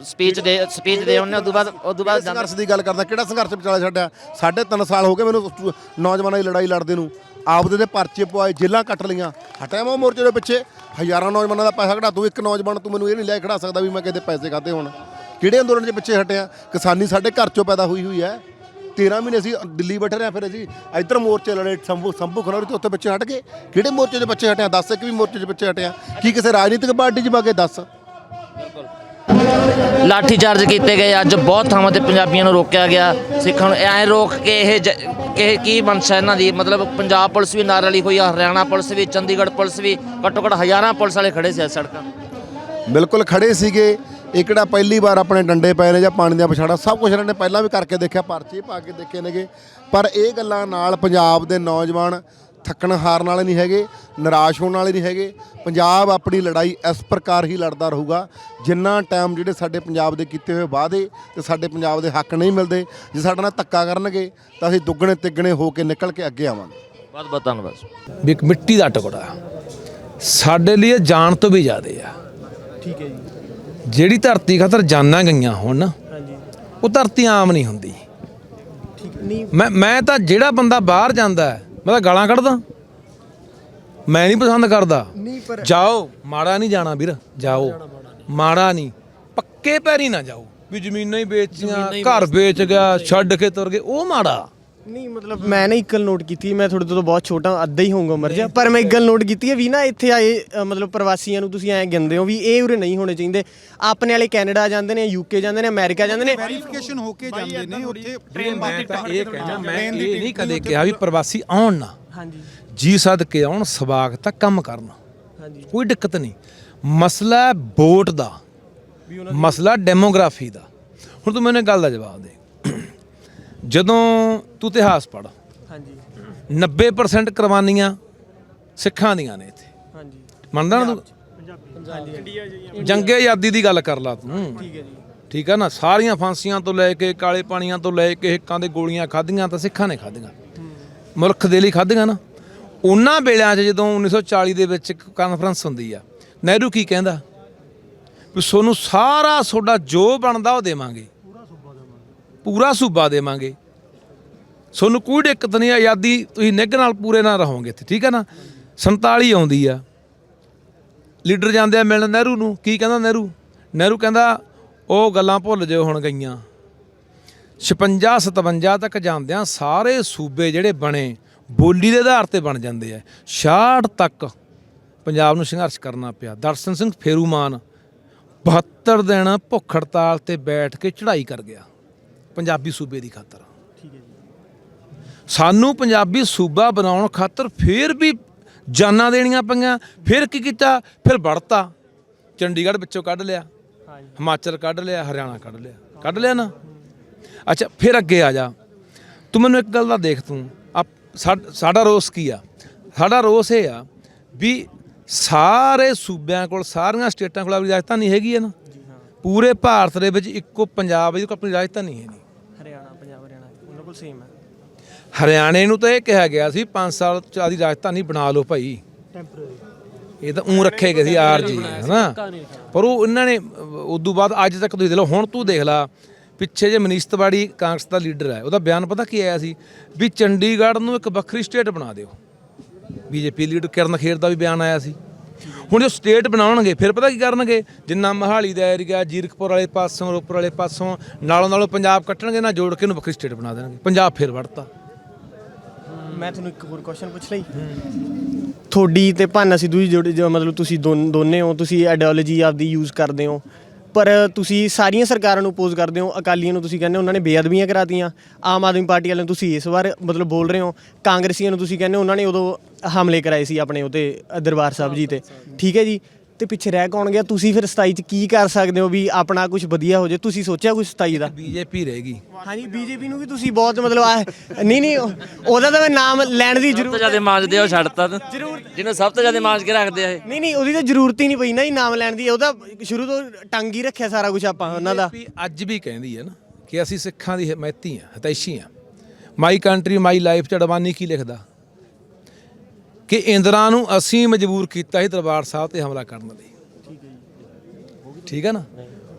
ਸਪੀਚ ਦੇ ਸਪੀਚ ਦੇ ਉਹਨੇ ਉਦੋਂ ਬਾਅਦ ਉਦੋਂ ਬਾਅਦ ਜਾਂਦੇ ਸੰਘਰਸ਼ ਦੀ ਗੱਲ ਕਰਦਾ ਕਿਹੜਾ ਸੰਘਰਸ਼ ਵਿਚਾਲੇ ਛੱਡਿਆ ਸਾਢੇ ਤਿੰਨ ਸਾਲ ਹੋ ਗਏ ਮੈਨੂੰ ਨੌਜਵਾਨਾਂ ਦੀ ਲੜਾਈ ਲੜਦੇ ਨੂੰ। ਆਪਦੇ ਦੇ ਪਰਚੇ ਪਵਾਏ ਜੇਲਾਂ ਕੱਟ ਲਈਆਂ। ਹਟਿਆ ਮੈਂ ਉਹ ਮੋਰਚੇ ਦੇ ਪਿੱਛੇ। ਹਜ਼ਾਰਾਂ ਨੌਜਵਾਨਾਂ ਦਾ ਪੈਸਾ ਕਢਾ ਤੂੰ ਇੱਕ ਨੌਜਵਾਨ ਤੂੰ ਮੈਨੂੰ ਇਹ ਨਹੀਂ ਲੈ ਖੜਾ ਸਕਦਾ ਵੀ ਮੈਂ ਕਿਤੇ ਪੈਸੇ ਖਾਦੇ ਹੋਣ। ਕਿਹੜੇ ਅੰਦੋਲਨ ਦੇ ਪਿੱਛੇ ਹਟਿਆ? ਕਿਸਾਨੀ ਸਾਡੇ ਘਰ ਚੋਂ ਪੈਦਾ ਹੋਈ ਹੋਈ ਹੈ। 13 ਮਹੀਨੇ ਅਸੀਂ ਦਿੱਲੀ ਬੈਠੇ ਰਹੇ ਫਿਰ ਅਸੀਂ ਇੱਧਰ ਮੋਰਚੇ ਲੜੇ ਸੰਭੂ ਸੰਭੂ ਖਨੌਰੀ ਤੋਂ ਉੱਥੇ ਪਿੱਛੇ ਹਟ ਗਏ। ਕਿਹੜੇ ਮੋਰਚੇ ਦੇ ਪਿੱਛੇ ਹਟਿਆ ਦੱਸ ਇੱਕ ਵੀ ਮੋਰਚੇ ਦੇ ਪਿੱਛੇ ਹਟਿਆ ਕੀ ਕਿਸੇ ਰਾਜਨੀਤਿਕ ਪਾਰਟੀ 'ਚ ਬਾਗੇ ਦੱਸ? ਲਾਠੀ ਚਾਰਜ ਕੀਤੇ ਗਏ। ਅੱਜ ਬਹੁਤ ਥਾਵਾਂ ਤੇ ਪੰਜਾਬੀਆਂ ਨੂੰ ਰੋਕਿਆ ਗਿਆ। ਸਿੱਖਾਂ ਨੂੰ ਐਂ ਰੋਕ ਕੇ ਇਹ ਜ- ਕਿ ਕੀ ਮਨਸ਼ਾ ਇਹਨਾਂ ਦੀ? ਮਤਲਬ ਪੰਜਾਬ ਪੁਲਿਸ ਵੀ ਨਾਲ ਰਲੀ ਹੋਈ ਆ ਹਰਿਆਣਾ ਪੁਲਿਸ ਵੀ ਚੰਡੀਗੜ੍ਹ ਪੁਲਿਸ ਵੀ ਘੱਟੋ ਘੱਟ ਹਜ਼ਾਰਾਂ ਪੁਲਿਸ ਵਾਲੇ ਖੜੇ ਸੀ ਸੜਕਾਂ। ਬਿਲਕੁਲ ਖੜੇ ਸੀਗੇ। ਇਹ ਕਿਹੜਾ ਪਹਿਲੀ ਵਾਰ ਆਪਣੇ ਡੰਡੇ ਪਏ ਨੇ ਜਾਂ ਪਾਣੀ ਦਾ ਪਛਾੜਾ ਸਭ ਕੁਝ ਇਹਨਾਂ ਨੇ ਪਹਿਲਾਂ ਵੀ ਕਰਕੇ ਦੇਖਿਆ ਪਰਚੇ ਪਾ ਕੇ ਦੇਖੇ ਨੇਗੇ। ਪਰ ਇਹ ਗੱਲਾਂ ਨਾਲ ਪੰਜਾਬ ਦੇ ਨੌਜਵਾਨ ਥੱਕਣ ਹਾਰਨ ਵਾਲੇ ਨਹੀਂ ਹੈਗੇ ਨਿਰਾਸ਼ ਹੋਣ ਵਾਲੇ ਨਹੀਂ ਹੈਗੇ। ਪੰਜਾਬ ਆਪਣੀ ਲੜਾਈ ਇਸ ਪ੍ਰਕਾਰ ਹੀ ਲੜਦਾ ਰਹੂਗਾ ਜਿੰਨਾ ਟਾਈਮ ਜਿਹੜੇ ਸਾਡੇ ਪੰਜਾਬ ਦੇ ਕੀਤੇ ਹੋਏ ਵਾਅਦੇ ਤੇ ਸਾਡੇ ਪੰਜਾਬ ਦੇ ਹੱਕ ਨਹੀਂ ਮਿਲਦੇ ਜੇ ਸਾਡੇ ਨਾਲ ਧੱਕਾ ਕਰਨਗੇ ਤਾਂ ਅਸੀਂ ਦੁੱਗਣੇ ਤਿੱਗਣੇ ਹੋ ਕੇ ਨਿਕਲ ਕੇ ਅੱਗੇ ਆਵਾਂਗੇ। ਬਹੁਤ ਬਹੁਤ ਧੰਨਵਾਦ ਵੀ ਇੱਕ ਮਿੱਟੀ ਦਾ ਟੁਕੜਾ ਸਾਡੇ ਲਈ ਇਹ ਜਾਨ ਤੋਂ ਵੀ ਜ਼ਿਆਦੇ ਆ। ਠੀਕ ਹੈ ਜੀ। ਜਿਹੜੀ ਧਰਤੀ ਖਾਤਰ ਜਾਨਾਂ ਗਈਆਂ ਹੋਣ ਨਾ ਹਾਂਜੀ। ਉਹ ਧਰਤੀ ਆਮ ਨਹੀਂ ਹੁੰਦੀ। ਠੀਕ ਨਹੀਂ। ਮੈਂ ਮੈਂ ਤਾਂ ਜਿਹੜਾ ਬੰਦਾ ਬਾਹਰ ਜਾਂਦਾ ਹੈ, ਮੈਂ ਤਾਂ ਗਾਲਾਂ ਕੱਢਦਾ। ਮੈਂ ਨਹੀਂ ਪਸੰਦ ਕਰਦਾ। ਨਹੀਂ ਪਰ ਜਾਓ ਮਾੜਾ ਨਹੀਂ ਜਾਣਾ ਵੀਰ ਜਾਓ। ਮਾੜਾ ਨਹੀਂ। ਪੱਕੇ ਪੈਰੀ ਨਾ ਜਾਓ। ਵੀ ਜ਼ਮੀਨਾਂ ਹੀ ਵੇਚੀਆਂ ਘਰ ਵੇਚ ਗਿਆ ਛੱਡ ਕੇ ਤੁਰ ਗਏ ਉਹ ਮਾੜਾ। ਨਹੀਂ ਮਤਲਬ ਮੈਂ ਨਾ ਇੱਕ ਗੱਲ ਨੋਟ ਕੀਤੀ ਮੈਂ ਤੁਹਾਡੇ ਤੋਂ ਤਾਂ ਬਹੁਤ ਛੋਟਾ ਅੱਧਾ ਹੀ ਹੋਊਗਾ ਉਮਰ 'ਚ ਪਰ ਮੈਂ ਇੱਕ ਗੱਲ ਨੋਟ ਕੀਤੀ ਹੈ ਵੀ ਨਾ ਇੱਥੇ ਆਏ ਅ, ਮਤਲਬ ਪ੍ਰਵਾਸੀਆਂ ਨੂੰ ਤੁਸੀਂ ਐਂ ਗਿਣਦੇ ਹੋ ਵੀ ਇਹ ਉਰੇ ਨਹੀਂ ਹੋਣੇ ਚਾਹੀਦੇ। ਆਪਣੇ ਵਾਲੇ ਕੈਨੇਡਾ ਜਾਂਦੇ ਨੇ ਯੂਕੇ ਜਾਂਦੇ ਨੇ ਅਮਰੀਕਾ ਜਾਂਦੇ ਨੇ। ਵੈਰੀਫਿਕੇਸ਼ਨ ਹੋ ਕੇ ਜਾਂਦੇ ਨੇ ਉੱਥੇ ਮੈਂ ਤਾਂ ਇਹ ਕਹਿਣਾ ਮੈਂ ਇਹ ਨਹੀਂ ਕਦੇ ਕਿਹਾ ਵੀ ਪ੍ਰਵਾਸੀ ਆਉਣ ਨਾ। ਹਾਂਜੀ। ਜੀ ਸਦਕੇ ਆਉਣ ਸਵਾਗਤ ਤਾਂ ਕੰਮ ਕਰਨ। ਹਾਂਜੀ। ਕੋਈ ਦਿੱਕਤ ਨਹੀਂ। ਮਸਲਾ ਹੈ ਵੋਟ ਦਾ। ਮਸਲਾ ਡੈਮੋਗ੍ਰਾਫੀ ਦਾ। ਹੁਣ ਤੂੰ ਮੈਨੂੰ ਇੱਕ ਗੱਲ ਦਾ ਜਵਾਬ ਦੇ। ਜਦੋਂ ਤੂੰ ਇਤਿਹਾਸ ਪੜ੍ਹ ਹਾਂਜੀ। 90% ਕੁਰਬਾਨੀਆਂ ਸਿੱਖਾਂ ਦੀਆਂ ਨੇ ਇੱਥੇ। ਹਾਂਜੀ। ਮੰਨਦਾ ਨਾ ਤੂੰ? ਜੰਗੇ ਆਜ਼ਾਦੀ ਦੀ ਗੱਲ ਕਰ ਲਾ ਤੂੰ। ਠੀਕ ਹੈ ਜੀ। ਠੀਕ ਹੈ ਨਾ? ਸਾਰੀਆਂ ਫਾਂਸੀਆਂ ਤੋਂ ਲੈ ਕੇ ਕਾਲੇ ਪਾਣੀਆਂ ਤੋਂ ਲੈ ਕੇ ਹਿੱਕਾਂ ਦੇ ਗੋਲੀਆਂ ਖਾਧੀਆਂ ਤਾਂ ਸਿੱਖਾਂ ਨੇ ਖਾਧੀਆਂ। ਮੁਲਕ ਦੇ ਲਈ ਖਾਧੀਆਂ ਨਾ। ਉਹਨਾਂ ਵੇਲਿਆਂ 'ਚ ਜਦੋਂ 1940 ਦੇ ਵਿੱਚ ਇੱਕ ਕਾਨਫਰੰਸ ਹੁੰਦੀ ਆ ਨਹਿਰੂ ਕੀ ਕਹਿੰਦਾ? ਵੀ ਸੋਨੂੰ ਸਾਰਾ ਤੁਹਾਡਾ ਜੋ ਬਣਦਾ ਉਹ ਦੇਵਾਂਗੇ। ਪੂਰਾ ਸੂਬਾ ਦੇਵਾਂਗੇ। ਤੁਹਾਨੂੰ ਕੋਈ ਦਿੱਕਤ ਨਹੀਂ ਆਜ਼ਾਦੀ ਤੁਸੀਂ ਨਿੱਘ ਨਾਲ ਪੂਰੇ ਨਾਲ ਰਹੋਗੇ ਇੱਥੇ, ਠੀਕ ਹੈ ਨਾ? 47 ਆਉਂਦੀ ਆ। ਲੀਡਰ ਜਾਂਦੇ ਆ ਮਿਲਣ ਨਹਿਰੂ ਨੂੰ, ਕੀ ਕਹਿੰਦਾ ਨਹਿਰੂ? ਨਹਿਰੂ ਕਹਿੰਦਾ, ਉਹ ਗੱਲਾਂ ਭੁੱਲ ਜਿਓ ਹੁਣ ਗਈਆਂ। 56 57 ਤੱਕ ਜਾਂਦਿਆਂ ਸਾਰੇ ਸੂਬੇ ਜਿਹੜੇ ਬਣੇ, ਬੋਲੀ ਦੇ ਆਧਾਰ ਤੇ ਬਣ ਜਾਂਦੇ ਆ। 66 ਤੱਕ ਪੰਜਾਬ ਨੂੰ ਸੰਘਰਸ਼ ਕਰਨਾ ਪਿਆ। ਦਰਸ਼ਨ ਸਿੰਘ ਫੇਰੂਮਾਨ 72 ਦਿਨ ਭੁੱਖ ਹੜਤਾਲ ਤੇ ਬੈਠ ਕੇ ਚੜ੍ਹਾਈ ਕਰ ਗਿਆ। ਪੰਜਾਬੀ ਸੂਬੇ ਦੀ ਖਾਤਰ। ਸਾਨੂੰ ਪੰਜਾਬੀ ਸੂਬਾ ਬਣਾਉਣ ਖਾਤਰ ਫੇਰ ਵੀ ਜਾਨਾਂ ਦੇਣੀਆਂ ਪਈਆਂ ਫਿਰ ਕੀ ਕੀਤਾ? ਫਿਰ ਵੜਤਾ। ਚੰਡੀਗੜ੍ਹ ਵਿੱਚੋਂ ਕੱਢ ਲਿਆ ਹਿਮਾਚਲ ਕੱਢ ਲਿਆ ਹਰਿਆਣਾ ਕੱਢ ਲਿਆ। ਕੱਢ ਲਿਆ ਨਾ? ਅੱਛਾ ਫਿਰ ਅੱਗੇ ਆ ਜਾ। ਤੂੰ ਮੈਨੂੰ ਇੱਕ ਗੱਲ ਦਾ ਦੇਖ ਤੂੰ। ਸਾਡ- ਰੋਸ ਕੀ ਆ? ਸਾਡਾ ਰੋਸ ਇਹ ਆ ਵੀ ਸਾਰੇ ਸੂਬਿਆਂ ਕੋਲ ਸਾਰੀਆਂ ਸਟੇਟਾਂ ਕੋਲ ਆਪਣੀ ਰਾਜਧਾਨੀ ਹੈਗੀ ਹੈ ਨਾ? ਪੂਰੇ ਭਾਰਤ ਦੇ ਵਿੱਚ ਇੱਕੋ ਪੰਜਾਬ ਹੈ ਕੋਈ ਆਪਣੀ ਰਾਜਧਾਨੀ ਹੈ ਨਹੀਂ ਹਰਿਆਣਾ ਪੰਜਾਬ ਹਰਿਆਣਾ ਉਹਨਾਂ ਕੋਲ ਸੇਮ ਹੈ ਹਰਿਆਣੇ ਨੂੰ ਤਾਂ ਇਹ ਕਿਹਾ ਗਿਆ ਸੀ 5 ਸਾਲ ਚ ਆਦੀ ਰਾਜਧਾਨੀ ਬਣਾ ਲਓ ਭਾਈ। ਟੈਂਪਰੇਰੀ ਇਹ ਤਾਂ ਉਂ ਰੱਖੇ ਗਏ ਸੀ ਆਰਜੀ ਹਨਾ? ਪਰ ਉਹ ਇਹਨਾਂ ਨੇ ਉਦੋਂ ਬਾਅਦ ਅੱਜ ਤੱਕ ਤੁਸੀਂ ਦੇਖ ਲਓ ਹੁਣ ਤੂੰ ਦੇਖ ਲਾ ਪਿੱਛੇ ਜੇ ਮਨੀਸ਼ ਤਿਵਾੜੀ ਕਾਂਗਰਸ ਦਾ ਲੀਡਰ ਹੈ ਉਹਦਾ ਬਿਆਨ ਪਤਾ ਕੀ ਆਇਆ ਸੀ? ਵੀ ਚੰਡੀਗੜ੍ਹ ਨੂੰ ਇੱਕ ਵੱਖਰੀ ਸਟੇਟ ਬਣਾ ਦਿਓ। ਬੀਜੇਪੀ ਲੀਡਰ ਕਿਰਨ ਖੇਰ ਦਾ ਵੀ ਬਿਆਨ ਆਇਆ ਸੀ। ਹੁਣ ਜੋ ਸਟੇਟ ਬਣਾਉਣਗੇ ਫਿਰ ਪਤਾ ਕੀ ਕਰਨਗੇ? ਜਿੰਨਾ ਮਹਾਲੀ ਦਾ ਏਰੀਆ ਜੀਰਕਪੁਰ ਵਾਲੇ ਪਾਸੋਂ ਰੋਪੜ ਵਾਲੇ ਪਾਸੋਂ ਨਾਲੋਂ ਨਾਲੋਂ ਪੰਜਾਬ ਕੱਟਣਗੇ ਨਾ ਜੋੜ ਕੇ ਇਹਨੂੰ ਵੱਖਰੀ ਸਟੇਟ ਬਣਾ ਦੇਣਗੇ। ਪੰਜਾਬ ਫਿਰ ਵੜਤਾ ਮੈਂ ਤੁਹਾਨੂੰ ਇੱਕ ਹੋਰ ਕੁਐਸਚਨ ਪੁੱਛ ਲਈ। ਤੁਹਾਡੀ ਤੇ ਭਾਨਾ ਸਿੱਧੂ ਜੀ ਜਿਹੜੇ ਜੋ ਮਤਲਬ ਤੁਸੀਂ ਦੋਨ- ਦੋਨੇ ਹੋ ਤੁਸੀਂ ਆਈਡੀਓਲੋਜੀ ਆਪਦੀ ਯੂਜ਼ ਕਰਦੇ ਹੋ। ਪਰ ਤੁਸੀਂ ਸਾਰੀਆਂ ਸਰਕਾਰਾਂ ਨੂੰ ਅਪੋਜ਼ ਕਰਦੇ ਹੋ ਅਕਾਲੀਆਂ ਨੂੰ ਤੁਸੀਂ ਕਹਿੰਦੇ ਹੋ ਉਹਨਾਂ ਨੇ ਬੇਅਦਬੀਆਂ ਕਰਾਤੀਆਂ। ਆਮ ਆਦਮੀ ਪਾਰਟੀ ਵਾਲਿਆਂ ਨੂੰ ਤੁਸੀਂ ਇਸ ਵਾਰ ਮਤਲਬ ਬੋਲ ਰਹੇ ਹੋ ਕਾਂਗਰਸੀਆਂ ਨੂੰ ਤੁਸੀਂ ਕਹਿੰਦੇ ਹੋ ਉਹਨਾਂ ਨੇ ਉਦੋਂ ਹਮਲੇ ਕਰਾਏ ਸੀ ਆਪਣੇ ਉਤੇ ਦਰਬਾਰ ਸਾਹਿਬ ਜੀ ਤੇ। ਠੀਕ ਹੈ ਜੀ? ਤੇ ਪਿੱਛੇ ਰਹਿ ਕੌਣ ਗਿਆ? ਤੁਸੀਂ ਫਿਰ 27 ਚ ਕੀ ਕਰ ਸਕਦੇ ਹੋ ਵੀ ਆਪਣਾ ਕੁਝ ਵਧੀਆ ਹੋ ਜਾਏ? ਤੁਸੀਂ ਸੋਚਿਆ ਕੁਝ 27 ਦਾ? ਬੀਜੇਪੀ ਰਹੇਗੀ ਹਾਂਜੀ ਬੀਜੇਪੀ ਨੂੰ ਵੀ ਤੁਸੀਂ ਬਹੁਤ ਮਤਲਬ ਆਹ- ਨਹੀਂ ਨਹੀਂ ਉਹ- ਉਹਦਾ ਤਾਂ ਮੈਂ ਨਾਮ ਲੈਣ ਦੀ ਸਭ ਤੋਂ ਜ਼ਰੂਰਤ ਜ਼ਿਆਦਾ ਮਾਂਜਦੇ ਆ ਉਹ ਛੱਡਤਾ ਤੂੰ। ਜ਼ਰੂਰ ਜਿਹਨੂੰ ਸਭ ਤੋਂ ਜ਼ਿਆਦਾ ਮਾਂਜ ਕੇ ਰੱਖਦੇ ਆ ਇਹ। ਨਹੀਂ ਨਹੀਂ ਉਹਦੀ ਤਾਂ ਜ਼ਰੂਰਤ ਹੀ ਨਹੀਂ ਪਈ ਨਾ ਜੀ ਨਾਮ ਲੈਣ ਦੀ। ਉਹਦਾ ਸ਼ੁਰੂ ਤੋਂ ਟੰਗ ਹੀ ਰੱਖਿਆ ਸਾਰਾ ਕੁਝ ਆਪਾਂ ਉਹਨਾਂ ਦਾ। BJP ਅੱਜ ਵੀ ਕਹਿੰਦੀ ਹੈ ਨਾ ਕਿ ਅਸੀਂ ਸਿੱਖਾਂ ਦੀ ਹਮਾਇਤੀ ਆ ਹਤੈਸ਼ੀ ਆ ਮਾਈ ਕੰਟਰੀ ਮਾਈ ਲਾਈਫ ਚ ਅਡਵਾਨੀ ਕੀ ਲਿਖਦਾ? ਕਿ ਇੰਦਰਾ ਨੂੰ ਅਸੀਂ ਮਜਬੂਰ ਕੀਤਾ ਸੀ ਦਰਬਾਰ ਸਾਹਿਬ ਤੇ ਹਮਲਾ ਕਰਨ ਲਈ। ਠੀਕ ਹੈ ਨਾ?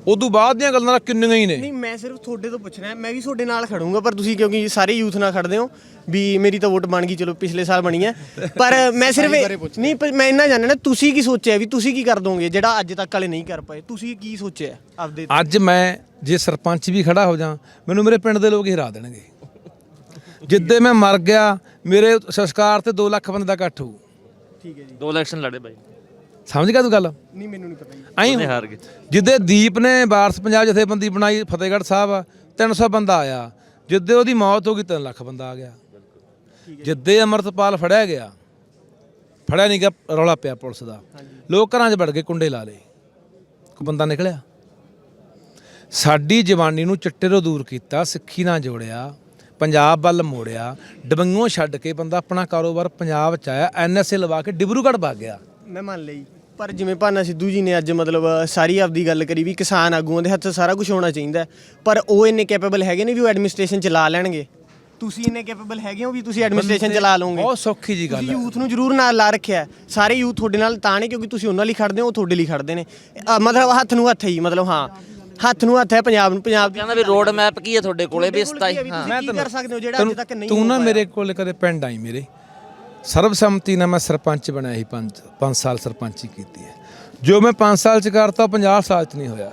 ਉਦੋਂ ਬਾਅਦ ਦੀਆਂ ਗੱਲਾਂ ਕਿੰਨੀਆਂ ਹੀ ਨੇ। ਨਹੀਂ ਮੈਂ ਸਿਰਫ ਤੁਹਾਡੇ ਤੋਂ ਪੁੱਛਣਾ ਮੈਂ ਵੀ ਤੁਹਾਡੇ ਨਾਲ ਖੜੂੰਗਾ ਪਰ ਤੁਸੀਂ ਕਿਉਂਕਿ ਸਾਰੇ ਯੂਥ ਨਾਲ ਖੜਦੇ ਹੋ ਵੀ ਮੇਰੀ ਤਾਂ ਵੋਟ ਬਣ ਗਈ ਚਲੋ ਪਿਛਲੇ ਸਾਲ ਬਣੀ ਹੈ। ਪਰ ਮੈਂ ਸਿਰਫ ਨਹੀਂ ਮੈਂ ਇੰਨਾ ਜਾਣਨਾ ਤੁਸੀਂ ਕੀ ਸੋਚਿਆ ਵੀ ਤੁਸੀਂ ਕੀ ਕਰ ਦੋਗੇ ਜਿਹੜਾ ਅੱਜ ਤੱਕ ਵਾਲੇ ਨਹੀਂ ਕਰ ਪਾਏ? ਤੁਸੀਂ ਕੀ ਸੋਚਿਆ ਆਪਦੇ ਅੱਜ ਮੈਂ ਜੇ ਸਰਪੰਚ ਵੀ ਖੜਾ ਹੋ ਜਾ ਮੈਨੂੰ ਮੇਰੇ ਪਿੰਡ ਦੇ ਲੋਕ ਹੀ ਹਰਾ ਦੇਣਗੇ। ਜਿੱਦੇ ਮੈਂ ਮਰ ਗਿਆ ਮੇਰੇ ਸੰਸਕਾਰ ਤੇ 2 ਲੱਖ ਬੰਦੇ ਦਾ ਇਕੱਠ ਹੋਊ। ਠੀਕ ਹੈ ਜੀ। ਦੋ ਇਲੈਕਸ਼ਨ ਲੜੇ ਬਾਈ। ਸਮਝ ਗਿਆ ਤੂੰ ਗੱਲ? ਨਹੀਂ ਮੈਨੂੰ ਨਹੀਂ ਪਤਾ ਜੀ। ਐਂ ਉਹਨੇ ਹਾਰ ਗਏ। ਜਿੱਦੇ ਦੀਪ ਨੇ ਵਾਰਸ ਪੰਜਾਬ ਜਥੇਬੰਦੀ ਬਣਾਈ ਫਤਿਹਗੜ੍ਹ ਸਾਹਿਬ 300 ਬੰਦਾ ਆਇਆ। ਜਿੱਦੇ ਉਹਦੀ ਮੌਤ ਹੋ ਗਈ 3 ਲੱਖ ਬੰਦਾ ਆ ਗਿਆ। ਜਿੱਦੇ ਅਮਰਤਪਾਲ ਫੜਿਆ ਗਿਆ ਫੜਿਆ ਨਹੀਂ ਗਿਆ ਰੌਲਾ ਪਿਆ ਪੁਲਿਸ ਦਾ। ਲੋਕ ਘਰਾਂ 'ਚ ਵੜ ਕੇ ਕੁੰਡੇ ਲਾ ਲਏ। ਕੋਈ ਬੰਦਾ ਨਿਕਲਿਆ? ਸਾਡੀ ਜਵਾਨੀ ਨੂੰ ਚਿੱਟੇ ਤੋਂ ਦੂਰ ਕੀਤਾ ਸਿੱਖੀ ਨਾਲ ਜੋੜਿਆ। ਪੰਜਾਬ ਵੱਲ ਮੋੜਿਆ ਡਬੰਗੋਂ ਛੱਡ ਕੇ ਬੰਦਾ ਆਪਣਾ ਕਾਰੋਬਾਰ ਪੰਜਾਬ 'ਚ ਆਇਆ ਐਨਐਸਏ ਲਵਾ ਕੇ ਡਿਬਰੂਗੜ੍ਹ ਵਗ ਗਿਆ। ਮੈਂ ਮੰਨ ਲਈ ਪਰ ਜਿਵੇਂ ਭਾਨਾ ਸਿੱਧੂ ਜੀ ਨੇ ਅੱਜ ਮਤਲਬ ਸਾਰੀ ਆਪਦੀ ਗੱਲ ਕਰੀ ਵੀ ਕਿਸਾਨ ਆਗੂਆਂ ਦੇ ਹੱਥ ਸਾਰਾ ਕੁਝ ਹੋਣਾ ਚਾਹੀਦਾ। ਪਰ ਉਹ ਇੰਨੇ ਕੈਪੇਬਲ ਹੈਗੇ ਨੇ ਵੀ ਉਹ ਐਡਮਿਨਿਸਟ੍ਰੇਸ਼ਨ ਚਲਾ ਲੈਣਗੇ। ਤੁਸੀਂ ਇੰਨੇ ਕੈਪੇਬਲ ਹੈਗੇ ਹੋ ਵੀ ਤੁਸੀਂ ਐਡਮਿਨਿਸਟ੍ਰੇਸ਼ਨ ਚਲਾ ਲਓਗੇ। ਬਹੁਤ ਸੌਖੀ ਜੀ ਗੱਲ ਹੈ। ਯੂਥ ਨੂੰ ਜ਼ਰੂਰ ਨਾਲ ਲਾ ਰੱਖਿਆ। ਸਾਰੇ ਯੂਥ ਤੁਹਾਡੇ ਨਾਲ ਤਾਂ ਨੇ ਕਿਉਂਕਿ ਤੁਸੀਂ ਉਹਨਾਂ ਲਈ ਖੜਦੇ ਹੋ ਉਹ ਤੁਹਾਡੇ ਲਈ ਖੜਦੇ ਨੇ। ਅ, ਮਤਲਬ ਹੱਥ ਨੂੰ ਹੱਥ ਹੈ ਮਤਲਬ ਹਾਂ। ਹੱਥ ਨੂੰ ਹੱਥ ਹੈ ਪੰਜਾਬ ਨੂੰ ਪੰਜਾਬ ਦੀ ਕਹਿੰਦਾ ਵੀ ਰੋਡ ਮੈਪ ਕੀ ਹੈ ਤੁਹਾਡੇ ਕੋਲੇ? ਵੀ 27 ਹਾਂ ਮੈਂ ਕੀ ਕਰ ਸਕਦੇ ਹੋ ਜਿਹੜਾ ਅੱਜ ਤੱਕ ਨਹੀਂ ਤੂੰ ਨਾ? ਮੇਰੇ ਕੋਲ ਕਦੇ ਪਿੰਡ ਆਈ ਮੇਰੇ। ਸਰਬਸੰਮਤੀ ਨਾਲ ਮੈਂ ਸਰਪੰਚ ਬਣਿਆ ਸੀ 5 5 ਸਾਲ ਸਰਪੰਚੀ ਕੀਤੀ ਹੈ। ਜੋ ਮੈਂ 5 ਸਾਲ ਚ ਕਰਤਾ ਉਹ 50 ਸਾਲ ਚ ਨਹੀਂ ਹੋਇਆ।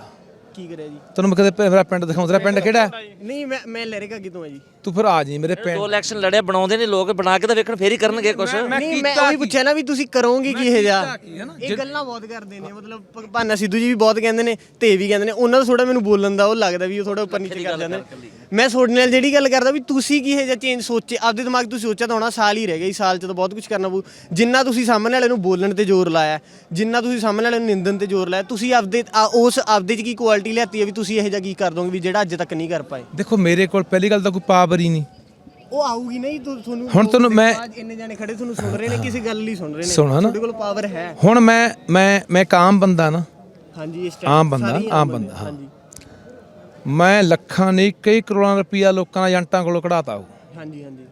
ਕੀ ਕਰਿਆ ਜੀ? ਤੈਨੂੰ ਮੈਂ ਕਦੇ ਪ- ਮੇਰਾ ਪਿੰਡ ਦਿਖਾਉਂ ਤੇਰਾ ਪਿੰਡ ਕਿਹੜਾ ਹੈ? ਨਹੀਂ ਮੈਂ ਮੈਂ ਲਹਿਰੇਗਾ ਕਿਤੋਂ ਹੈ ਜੀ? ਤੂੰ ਫਿਰ ਆ ਜੀ ਮੇਰੇ ਪਿੰਡ ਦੋ ਇਲੈਕਸ਼ਨ ਲੜੇ ਬਣਾਉਂਦੇ ਨਹੀਂ ਲੋਕ ਬਣਾ ਕੇ ਤਾਂ ਵੇਖਣ ਫੇਰ ਹੀ ਕਰਨਗੇ ਕੁਛ। ਨਹੀਂ ਮੈਂ ਉਹੀ ਪੁੱਛਿਆ ਨਾ ਵੀ ਤੁਸੀਂ ਕਰੋਗੇ ਕੀ ਇਹ ਜਾ ਇਹ ਗੱਲਾਂ ਬਹੁਤ ਕਰਦੇ ਨੇ ਮਤਲਬ ਭ- ਭਾਨਾ ਸਿੱਧੂ ਜੀ ਵੀ ਬਹੁਤ ਕਹਿੰਦੇ ਨੇ ਤੇ ਇਹ ਵੀ ਕਹਿੰਦੇ ਨੇ ਉਹਨਾਂ ਦਾ ਥੋੜਾ ਮੈਨੂੰ ਬੋਲਣ ਦਾ ਉਹ ਲੱਗਦਾ ਵੀ ਉਹ ਥੋੜਾ ਉੱਪਰ ਨੀਚੇ ਕਰ ਜਾਂਦੇ ਨੇ। ਮੈਂ ਤੁਹਾਡੇ ਨਾਲ ਜਿਹੜੀ ਗੱਲ ਕਰਦਾ ਵੀ ਤੁਸੀਂ ਕੀ ਇਹ ਜਿਹਾ ਚੇਂਜ ਸੋਚੇ? ਆਪਦੇ ਦਿਮਾਗ 'ਚ ਤੁਸੀਂ ਸੋਚਿਆ ਤਾਂ ਹੋਣਾ ਸਾਲ ਹੀ ਰਹਿ ਗਿਆ ਇਸ ਸਾਲ 'ਚ ਤਾਂ ਬਹੁਤ ਕੁਝ ਕਰਨਾ ਪਊ। ਜਿੰਨਾ ਤੁਸੀਂ ਸਾਹਮਣੇ ਵਾਲੇ ਨੂੰ ਬੋਲਣ ਤੇ ਜ਼ੋਰ ਲਾਇਆ ਜਿੰਨਾ ਤੁਸੀਂ ਸਾਹਮਣੇ ਵਾਲੇ ਨੂੰ ਨਿੰਦਣ ਤੇ ਜ਼ੋਰ ਲਾਇਆ ਤੁਸੀਂ ਆਪਦੇ ਆ- ਉਸ ਆਪਦੇ 'ਚ ਕੀ ਕੁਆਲਿਟੀ ਲਿਆਤੀ ਹੈ ਵੀ ਤੁਸੀਂ ਇਹ ਜਿਹਾ ਕੀ ਕਰ ਦੋਗੇ ਵੀ ਜਿਹੜਾ ਅੱਜ ਤੱਕ ਨਹੀਂ ਕਰ ਪਾਏ? ਦੇਖੋ ਮੇਰੇ ਕੋਲ ਪਹਿਲੀ ਗੱਲ ਤਾਂ ਕੋਈ ਪਾਵਰ ਹੀ ਨਹੀਂ। ਉਹ ਆਊਗੀ ਨਹੀਂ ਤੁਹਾਨੂੰ ਹੁਣ ਤੁਹਾਨੂੰ ਮੈਂ- ਅੱਜ ਇੰਨੇ ਜਾਣੇ ਖੜੇ ਤੁਹਾਨੂੰ ਸੁਣ ਰਹੇ ਨੇ ਕਿਸੇ ਗੱਲ ਲਈ ਸੁਣ ਰਹੇ ਨੇ। ਸੁਣਾ ਨਾ। ਤੁਹਾਡੇ ਕੋਲ ਪਾਵਰ ਹੈ। ਹੁਣ ਮੈਂ ਮੈਂ ਮੈਂ ਇੱਕ ਆਮ ਬੰਦਾ ਨਾ। ਹਾਂਜੀ ਇਸ ਆਮ ਬੰਦਾ, ਸਾਰੀ ਆਮ ਬੰਦਾ, ਹਾਂ। ਹਾਂਜੀ। ਮੈਂ ਲੱਖਾਂ ਨਹੀਂ ਕਈ ਕਰੋੜਾਂ ਰੁਪਈਆ ਲੋਕਾਂ ਦਾ ਏਜੰਟਾਂ ਕੋਲੋਂ ਕਢਾਤਾ ਹੋ ਹਾਂਜੀ ਹਾਂਜੀ।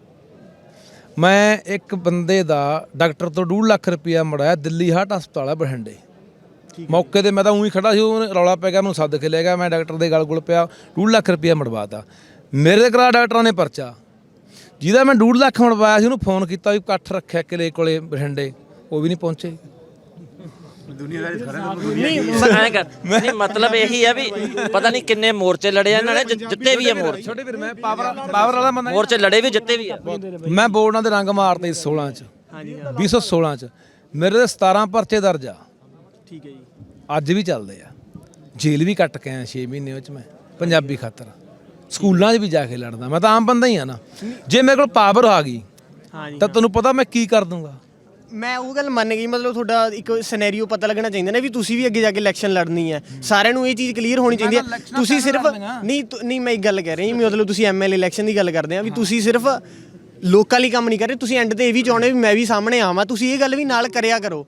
ਮੈਂ ਇੱਕ ਬੰਦੇ ਦਾ ਡਾਕਟਰ ਤੋਂ 2 ਲੱਖ ਰੁਪਇਆ ਮੜਾਇਆ ਦਿੱਲੀ ਹਾਰਟ ਹਸਪਤਾਲ ਹੈ ਬਠਿੰਡੇ ਮੌਕੇ ਤੇ ਮੈਂ ਤਾਂ ਉਹੀ ਖੜਾ ਸੀ ਉਹਨੇ ਰੌਲਾ ਪੈ ਗਿਆ ਮੈਨੂੰ ਸੱਦ ਕੇ ਲੈ ਗਿਆ ਮੈਂ ਡਾਕਟਰ ਦੇ ਗਲ ਗੁਲ ਪਿਆ 2 ਲੱਖ ਰੁਪਇਆ ਮੜਵਾਤਾ। ਮੇਰੇ ਕਰਾ ਡਾਕਟਰਾਂ ਨੇ ਪਰਚਾ। ਜਿਹਦਾ ਮੈਂ 2 ਲੱਖ ਮੜਵਾਇਆ ਸੀ ਉਹਨੂੰ ਫੋਨ ਕੀਤਾ ਵੀ ਇਕੱਠ ਰੱਖਿਆ ਕਿਲੇ ਕੋਲੇ ਬਠਿੰਡੇ ਉਹ ਵੀ ਨਹੀਂ ਪਹੁੰਚੇ। ਐਂ ਕਰ ਨਹੀਂ ਮਤਲਬ ਇਹੀ ਆ ਵੀ ਪਤਾ ਨਹੀਂ ਕਿੰਨੇ ਮੋਰਚੇ ਲੜੇ ਆ ਇਹਨਾਂ ਨੇ ਜਿ- ਜਿੱਤੇ ਵੀ ਆ ਮੋਰਚੇ। ਛੋਟੇ ਵੀਰ ਮੈਂ ਪਾਵਰ ਪਾਵਰ ਵਾਲਾ ਬੰਦਾ ਮੋਰਚੇ ਲੜੇ ਵੀ ਜਿੱਤੇ ਵੀ ਆ। ਮੈਂ ਬੋਰਡਾਂ ਦੇ ਰੰਗ ਮਾਰਤੇ 16 ਚ। ਹਾਂਜੀ 2016 ਚ। ਮੇਰੇ ਤੇ 17 ਪਰਚੇ ਦਰਜ ਆ। ਠੀਕ ਹੈ ਜੀ। ਅੱਜ ਵੀ ਚੱਲਦੇ ਆ। ਜੇਲ੍ਹ ਵੀ ਕੱਟ ਕੇ ਆਇਆ 6 ਮਹੀਨੇ ਵਿੱਚ ਮੈਂ ਪੰਜਾਬੀ ਖਾਤਰ। ਸਕੂਲਾਂ 'ਚ ਵੀ ਜਾ ਕੇ ਲੜਦਾ। ਮੈਂ ਤਾਂ ਆਮ ਬੰਦਾ ਹੀ ਆ ਨਾ। ਜੇ ਮੇਰੇ ਕੋਲ ਪਾਵਰ ਆ ਗਈ ਹਾਂਜੀ ਤਾਂ ਤੈਨੂੰ ਪਤਾ ਮੈਂ ਕੀ ਕਰ ਦੂੰਗਾ। ਮੈਂ ਉਹ ਗੱਲ ਮੰਨ ਗਈ ਮਤਲਬ ਤੁਹਾਡਾ ਇੱਕ ਸਿਨੈਰੀਓ ਪਤਾ ਲੱਗਣਾ ਚਾਹੀਦਾ ਨਾ ਵੀ ਤੁਸੀਂ ਵੀ ਅੱਗੇ ਜਾ ਕੇ ਇਲੈਕਸ਼ਨ ਲੜਨੀ ਹੈ। ਸਾਰਿਆਂ ਨੂੰ ਇਹ ਚੀਜ਼ ਕਲੀਅਰ ਹੋਣੀ ਚਾਹੀਦੀ ਹੈ। ਤੁਸੀਂ ਸਿਰਫ ਨਹੀਂ ਤੁ- ਨਹੀਂ ਮੈਂ ਇੱਕ ਗੱਲ ਕਹਿ ਰਹੀ ਮਤਲਬ ਤੁਸੀਂ ਐਮਐਲਏ ਇਲੈਕਸ਼ਨ ਦੀ ਗੱਲ ਕਰਦੇ ਆ ਵੀ ਤੁਸੀਂ ਸਿਰਫ ਲੋਕਾਂ ਲਈ ਕੰਮ ਨਹੀਂ ਕਰ ਰਹੇ ਤੁਸੀਂ ਐਂਡ ਤੇ ਇਹ ਵੀ ਚਾਹੁੰਦੇ ਵੀ ਮੈਂ ਵੀ ਸਾਹਮਣੇ ਆਵਾਂ। ਤੁਸੀਂ ਇਹ ਗੱਲ ਵੀ ਨਾਲ ਕਰਿਆ ਕਰੋ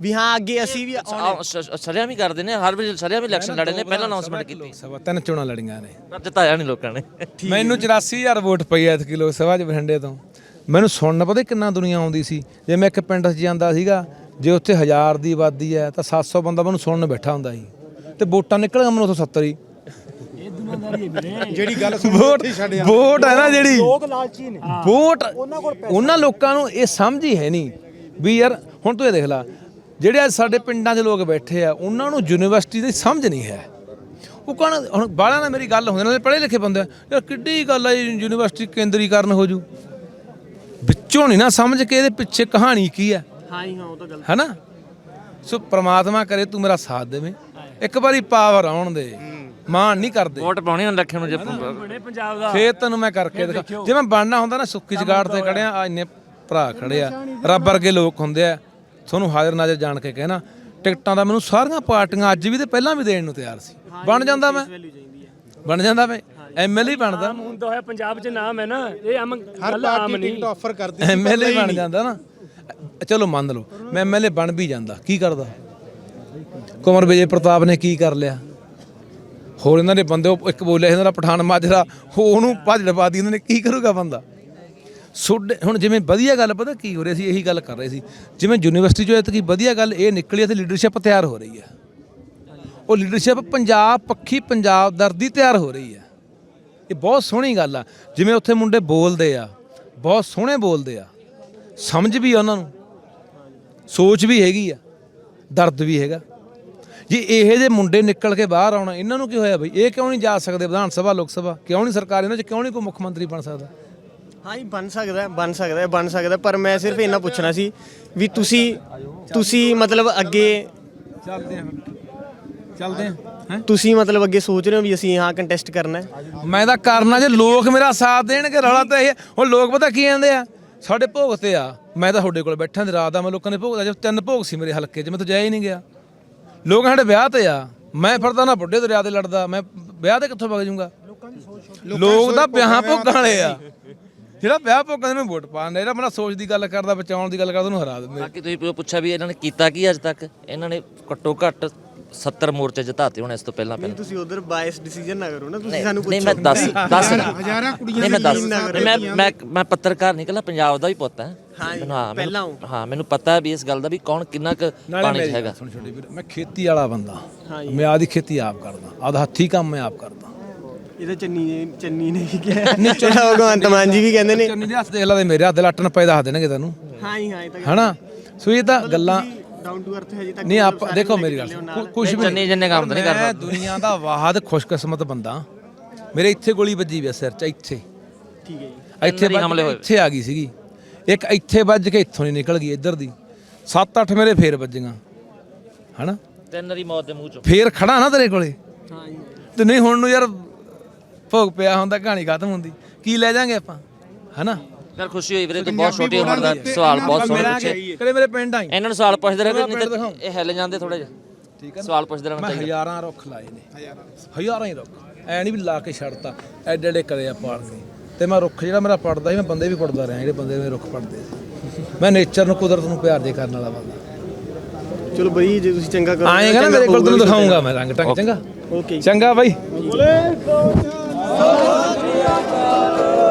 ਵੀ ਹਾਂ ਅੱਗੇ ਅਸੀਂ ਵੀ ਆਉਣਾ ਸਰਿਆ ਵੀ ਕਰਦੇ ਨੇ ਹਰ ਵਾਰੀ ਸਰਿਆ ਵੀ ਇਲੈਕਸ਼ਨ ਲੜੇ ਨੇ ਪਹਿਲਾਂ ਅਨਾਉਂਸਮੈਂਟ ਕੀਤੀ। ਸਭਾ ਤਿੰਨ ਚੋਣਾਂ ਲੜੀਆਂ ਨੇ। ਪਰ ਜਿਤਾਇਆ ਨਹੀਂ ਲੋਕਾਂ ਨੇ। ਮੈਨੂੰ 84000 ਵੋਟ ਪਈ ਐ ਐਤਕੀ ਲੋਕ ਸਭਾ 'ਚ ਬਠਿੰਡੇ ਤੋਂ। ਮੈਨੂੰ ਸੁਣਨ ਪਤਾ ਕਿੰਨਾ ਦੁਨੀਆ ਆਉਂਦੀ ਸੀ। ਜੇ ਮੈਂ ਇੱਕ ਪਿੰਡ 'ਚ ਜਾਂਦਾ ਸੀਗਾ ਜੇ ਉੱਥੇ 1000 ਦੀ ਆਬਾਦੀ ਹੈ ਤਾਂ 700 ਬੰਦਾ ਮੈਨੂੰ ਸੁਣਨ ਬੈਠਾ ਹੁੰਦਾ ਸੀ। ਤੇ ਵੋਟਾਂ ਨਿਕਲ ਮੈਨੂੰ ਉੱਥੋਂ 70 ਹੀ। ਜਿਹੜੀ ਗੱਲ ਵੋਟ ਵੋਟ ਹੈ ਨਾ ਜਿਹੜੀ। ਲੋਕ ਲਾਲਚੀ ਨੇ। ਵੋਟ ਉਹਨਾਂ ਲੋਕਾਂ ਨੂੰ ਇਹ ਸਮਝ ਹੀ ਹੈ ਨਹੀਂ ਵੀ ਯਾਰ ਹੁਣ ਤੂੰ ਇਹ ਦੇਖ ਲੈ ਜਿਹੜੇ ਅੱਜ ਸਾਡੇ ਪਿੰਡਾਂ 'ਚ ਲੋਕ ਬੈਠੇ ਆ ਉਹਨਾਂ ਨੂੰ ਯੂਨੀਵਰਸਿਟੀ ਦੀ ਸਮਝ ਨਹੀਂ ਹੈ। ਉਹ ਕਹਣ ਹੁਣ ਬਾਹਲਾ ਨਾਲ ਮੇਰੀ ਗੱਲ ਹੁੰਦੀ ਨਾਲ ਪੜ੍ਹੇ ਲਿਖੇ ਬੰਦੇ ਆ, ਯਾਰ ਕਿੱਡੀ ਗੱਲ ਹੈ ਯੂਨੀਵਰਸਿਟੀ ਕੇਂਦਰੀਕਰਨ ਹੋ ਜੂ। ਵਿੱਚੋਂ ਨਹੀਂ ਨਾ ਸਮਝ ਕੇ ਇਹਦੇ ਪਿੱਛੇ ਕਹਾਣੀ ਕੀ ਹੈ। ਹਾਂ ਜੀ ਹਾਂ ਉਹ ਤਾਂ ਗੱਲ ਹੈਨਾ? ਸੋ ਪ੍ਰਮਾਤਮਾ ਕਰੇ ਤੂੰ ਮੇਰਾ ਸਾਥ ਦੇਵੇਂ। ਇੱਕ ਵਾਰੀ ਪਾਵਰ ਆਉਣ ਦੇ। ਮਾਣ ਨਹੀਂ ਕਰਦੇ। ਵੋਟ ਪਾਉਣੀ ਹੁਣ ਲੱਖਾਂ ਨੂੰ ਜੇ ਫੇਰ ਤੈਨੂੰ ਮੈਂ ਕਰਕੇ ਦਿਖਾ ਜੇ ਮੈਂ ਬਣਨਾ ਹੁੰਦਾ ਨਾ ਸੁੱਕੀ ਜਗਾੜ ਤੇ ਖੜਿਆ ਆ ਇੰਨੇ ਭਰਾ ਖੜੇ ਆ। ਰੱਬ ਵਰਗੇ ਲੋਕ ਹੁੰਦੇ ਆ। ਤੁਹਾਨੂੰ ਹਾਜ਼ਰ ਨਾਜ਼ਰ ਜਾਣ ਕੇ ਕਹਿਣਾ। ਟਿਕਟਾਂ ਦਾ ਮੈਨੂੰ ਸਾਰੀਆਂ ਪਾਰਟੀਆਂ ਅੱਜ ਵੀ ਤੇ ਪਹਿਲਾਂ ਵੀ ਦੇਣ ਨੂੰ ਤਿਆਰ ਸੀ। ਬਣ ਜਾਂਦਾ ਮੈਂ। ਬਣ ਜਾਂਦਾ ਮੈਂ। ਐਮਐਲਏ ਬਣਦਾ। ਹੁੰਦਾ ਹੋਇਆ ਪੰਜਾਬ 'ਚ ਨਾਮ ਹੈ ਨਾ ਇਹ ਆਮ ਹਰ ਗੱਲ ਆਮ ਪਾਰਟੀ ਨਹੀਂ। ਟਿਕਟ ਆਫਰ ਕਰਦੀ ਸੀ, ਐਮਐਲਏ ਬਣ ਜਾਂਦਾ ਨਾ। ਚਲੋ ਮੰਨ ਲਓ ਮੈਂ ਐਮਐਲਏ ਬਣ ਵੀ ਜਾਂਦਾ। ਕੀ ਕਰਦਾ? ਕੁਮਰ ਵਿਜੇ ਪ੍ਰਤਾਪ ਨੇ ਕੀ ਕਰ ਲਿਆ? ਹੋਰ ਇਹਨਾਂ ਦੇ ਬੰਦੇ ਉਹ ਇੱਕ ਬੋਲਿਆ ਇਹਨਾਂ ਦਾ ਪਠਾਨ ਮਾਜਰਾ ਉਹ ਉਹਨੂੰ ਭੱਜ ਡਪਾਦੀ ਇਹਨਾਂ ਨੇ ਕੀ ਕਰੂਗਾ ਬੰਦਾ? ਸੁੱਡ ਹੁਣ ਜਿਵੇਂ ਵਧੀਆ ਗੱਲ ਪਤਾ ਕੀ ਹੋ ਰਿਹਾ ਸੀ? ਇਹੀ ਗੱਲ ਕਰ ਰਹੇ ਸੀ। ਜਿਵੇਂ ਯੂਨੀਵਰਸਿਟੀ ਚੋਂ ਐਤਕੀ ਵਧੀਆ ਗੱਲ ਇਹ ਨਿਕਲੀ ਤੇ ਲੀਡਰਸ਼ਿਪ ਤਿਆਰ ਹੋ ਰਹੀ ਹੈ। ਉਹ ਲੀਡਰਸ਼ਿਪ ਪੰਜਾਬ ਪੱਖੀ ਪੰਜਾਬ ਦਰਦੀ ਤਿਆਰ ਹੋ ਰਹੀ ਹੈ। ਇਹ ਬਹੁਤ ਸੋਹਣੀ ਗੱਲ ਆ। ਜਿਵੇਂ ਉੱਥੇ ਮੁੰਡੇ ਬੋਲਦੇ ਆ ਬਹੁਤ ਸੋਹਣੇ ਬੋਲਦੇ ਆ। ਸਮਝ ਵੀ ਆ ਉਹਨਾਂ ਨੂੰ ਸੋਚ ਵੀ ਹੈਗੀ ਆ ਦਰਦ ਵੀ ਹੈਗਾ। ਜੇ ਇਹੋ ਜਿਹੇ ਮੁੰਡੇ ਨਿਕਲ ਕੇ ਬਾਹਰ ਆਉਣ ਇਹਨਾਂ ਨੂੰ ਕੀ ਹੋਇਆ ਬਈ? ਇਹ ਕਿਉਂ ਨਹੀਂ ਜਾ ਸਕਦੇ ਵਿਧਾਨ ਸਭਾ ਲੋਕ ਸਭਾ? ਕਿਉਂ ਨਹੀਂ ਸਰਕਾਰ ਇਹਨਾਂ 'ਚ? ਕਿਉਂ ਨਹੀਂ ਕੋਈ ਮੁੱਖ ਮੰਤਰੀ ਬਣ ਸਕਦਾ? ਹਾਂ ਜੀ ਬਣ ਸਕਦਾ ਹੈ ਬਣ ਸਕਦਾ ਹੈ ਬਣ ਸਕਦਾ ਹੈ, ਪਰ ਮੈਂ ਸਿਰਫ ਇੰਨਾ ਪੁੱਛਣਾ ਸੀ ਵੀ ਤੁਸੀਂ ਤੁਸੀਂ ਮਤਲਬ ਅੱਗੇ ਚੱਲਦੇ ਆ ਚੱਲਦੇ ਹੈ? ਤੁਸੀਂ ਮਤਲਬ ਅੱਗੇ ਸੋਚ ਰਹੇ ਹੋ ਵੀ ਅਸੀਂ ਹਾਂ ਕੰਟੈਸਟ ਕਰਨਾ ਹੈ? ਮੈਂ ਤਾਂ ਕਰਨਾ ਜੇ ਲੋਕ ਮੇਰਾ ਸਾਥ ਦੇਣਗੇ ਰੌਲਾ ਤਾਂ ਇਹ ਹੁਣ ਲੋਕ ਪਤਾ ਕੀ ਕਹਿੰਦੇ ਆ? ਸਾਡੇ ਭੋਗ ਤੇ ਆ। ਮੈਂ ਤਾਂ ਤੁਹਾਡੇ ਕੋਲ ਬੈਠਾ ਤੇ ਰਾਤ ਦਾ ਮੈਂ ਲੋਕਾਂ ਦੇ ਭੋਗ ਦਾ ਜਦ ਤਿੰਨ ਭੋਗ ਸੀ ਮੇਰੇ ਹਲਕੇ 'ਚ ਮੈਂ ਤਾਂ ਜਾਇਆ ਹੀ ਨਹੀਂ ਗਿਆ। ਲੋਕ ਸਾਡੇ ਵਿਆਹ ਤੇ ਆ। ਮੈਂ ਫਿਰਦਾ ਨਾ ਬੁੱਢੇ ਦਰਿਆ ਤੇ ਲੜਦਾ। ਮੈਂ ਵਿਆਹ ਤੇ ਕਿੱਥੋਂ ਵਗ ਜਾਊਂਗਾ? ਲੋਕ ਤਾਂ ਵਿਆਹਾਂ ਭੋਗਾਂ ਵਾਲੇ ਆ। ਜਿਹੜਾ ਵਿਆਹ ਭੋਗਾਂ ਦੇ ਨੂੰ ਵੋਟ ਪਾਉਂਦਾ ਜਿਹੜਾ ਬੰਦਾ ਸੋਚ ਦੀ ਗੱਲ ਕਰਦਾ ਬਚਾਉਣ ਦੀ ਗੱਲ ਕਰਦਾ ਉਹਨੂੰ ਹਰਾ ਦਿੰਦੇ ਬਾਕੀ ਤੁਸੀਂ ਪੁੱਛਿਆ ਵੀ ਇਹਨਾਂ ਨੇ ਕੀਤਾ ਕੀ ਅੱਜ ਤੱਕ? ਇਹਨਾਂ ਨੇ ਘੱਟੋ ਘੱਟ 70 ਮੋਰਚੇ ਜਿਤਾਤੇ ਹੁਣ ਇਸ ਤੋਂ ਪਹਿਲਾਂ ਪਹਿਲਾਂ। ਤੁਸੀਂ ਉਧਰ ਬਾਇਸ ਡਿਸੀਜਨ ਨਾ ਕਰੋ ਨਾ ਤੁਸੀਂ ਨਹੀਂ ਸਾਨੂੰ ਨਹੀਂ, ਮੈਂ ਦੱਸ ਦੱਸ ਹਜ਼ਾਰਾਂ ਕੁੜੀਆਂ ਨਹੀਂ ਮੈਂ ਦੱਸ ਮੈਂ ਮੈਂ ਮੈਂ ਪੱਤਰਕਾਰ ਨਿਕਲਾ ਪੰਜਾਬ ਦਾ ਹੀ ਪੁੱਤ ਹਾਂ। ਮੈਨੂੰ ਹਾਂ ਪਹਿਲਾਂ ਹਾਂ ਮੈਨੂੰ ਪਤਾ ਹੈ ਵੀ ਇਸ ਗੱਲ ਦਾ ਵੀ ਕੌਣ ਕਿੰਨਾ ਕੁ ਪਾਣੀ 'ਚ ਹੈਗਾ ਗੱਲ ਸੁਣ ਛੋਟੀ ਵੀਰ ਮੈਂ ਖੇਤੀ ਵਾਲਾ ਬੰਦਾ। ਮੈਂ ਆਦੀ ਖੇਤੀ ਆਪ ਕਰਦਾ ਆਦਾ ਹੱਥੀ ਕੰਮ ਮੈਂ ਆਪ ਕਰਦਾ। ਇਹ ਤਾਂ ਚੰਨੀ ਨੇ ਚੰਨੀ ਨੇ ਵੀ ਕਿਹਾ? ਜਿਹੜਾ ਭਗਵੰਤ ਮਾਨ ਜੀ ਵੀ ਕਹਿੰਦੇ ਨੇ। ਚੰਨੀ ਦੇ ਹੱਥ ਦੇਖ ਲਾ ਮੇਰੇ ਹੱਥ ਦੇ ਲੱਟਣ ਪਏ ਦੱਸ ਦੇਣਗੇ ਤੈਨੂੰ ਹਾਂ ਹਾਂ ਇਹ ਤਾਂ ਹਨਾ? ਸੋ ਇਹ ਤਾਂ ਗੱਲਾਂ ਡਾਊਨ ਟੂ ਅਰਥ ਹਜੇ ਤੱਕ ਨਹੀਂ ਆਪਾਂ ਦੇਖੋ ਮੇਰੀ ਗੱਲ ਕੁਝ ਵੀ ਚੰਨੀ ਜਿੰਨੇ ਕੰਮ ਤਾਂ ਨਹੀਂ ਮੈਂ ਕਰਦਾ। ਦੁਨੀਆ ਦਾ ਵਾਹਦ ਖੁਸ਼ਕਿਸਮਤ ਬੰਦਾ। ਮੇਰੇ ਇੱਥੇ ਗੋਲੀ ਵੱਜੀ ਵੀ ਆ ਸਿਰ 'ਚ ਇੱਥੇ। ਠੀਕ ਹੈ ਜੀ। ਇੱਥੇ ਹਮਲੇ ਹੋਏ। ਇੱਥੇ ਆ ਗਈ ਸੀਗੀ। ਇੱਕ ਇੱਥੇ ਵੱਜ ਕੇ ਇੱਥੋਂ ਨਹੀਂ ਨਿਕਲ ਗਈ ਇੱਧਰ ਦੀ। 7-8 ਮੇਰੇ ਫੇਰ ਵੱਜੀਆਂ। ਹਨਾ? ਤਿੰਨ ਵਾਰੀ ਮੌਤ ਦੇ ਮੂੰਹ ਚੋਂ। ਫੇਰ ਖੜਾ ਨਾ ਤੇਰੇ ਕੋਲੇ। ਹਾਂ ਜੀ। ਤੇ ਨਹੀਂ ਹੁਣ ਨੂੰ ਯਾਰ ਭੋਗ ਪਿਆ ਹੁੰਦਾ ਕਹਾਣੀ ਖਤਮ ਹੁੰਦੀ। ਕੀ ਲੈ ਜਾਾਂਗੇ ਆਪਾਂ? ਹਨਾ? ਫਿਰ ਖੁਸ਼ੀ ਹੋਈ ਵੀਰੇ ਤੂੰ ਬਹੁਤ ਛੋਟੀ ਉਮਰ ਦਾ ਸਵਾਲ ਬਹੁਤ ਸੋਹਣੇ ਪੁੱਛੇ ਕਦੇ ਮੇਰੇ ਪਿੰਡ ਆਈ। ਇਹਨਾਂ ਨੂੰ ਸਵਾਲ ਪੁੱਛਦੇ ਰਹੇ ਨਹੀਂ ਤਾਂ। ਇਹ ਹਿੱਲ ਜਾਂਦੇ ਥੋੜੇ ਜਿਹਾ। ਠੀਕ ਹੈ ਸਵਾਲ ਪੁੱਛਦੇ ਰਹਿਣਾ ਮੈਂ ਚਾਹੀਦਾ ਹਜ਼ਾਰਾਂ ਰੁੱਖ ਲਾਏ ਨੇ। ਹਜ਼ਾਰਾਂ ਹੀ ਰੁੱਖ। ਐ ਨਹੀਂ ਵੀ ਲਾ ਕੇ ਛੱਡਤਾ ਐਡੇ ਐਡੇ ਕਰੇ ਆ ਪਾਲ ਕੇ। ਤੇ ਮੈਂ ਰੁੱਖ ਜਿਹੜਾ ਮੇਰਾ ਪੜਦਾ ਸੀ ਮੈਂ ਬੰਦੇ ਵੀ ਪੜਦਾ ਰਿਹਾ ਜਿਹੜੇ ਬੰਦੇ ਮੇਰੇ ਰੁੱਖ ਪੜਦੇ ਸੀ। ਮੈਂ ਨੇਚਰ ਨੂੰ ਕੁਦਰਤ ਨੂੰ ਪਿਆਰ ਦੇ ਕਰਨ ਵਾਲਾ ਬੰਦਾ। ਚਲੋ ਬਈ ਜੇ ਤੁਸੀਂ ਚੰਗਾ ਕਰੋ ਆਏਗਾ ਨਾ ਮੇਰੇ ਕੋਲ ਤੈਨੂੰ ਦਿਖਾਉਂਗਾ ਮੈਂ ਰੰਗ। ਟੰਗ ਚੰਗਾ? ਓਕੇ। ਚੰਗਾ ਬਾਈ।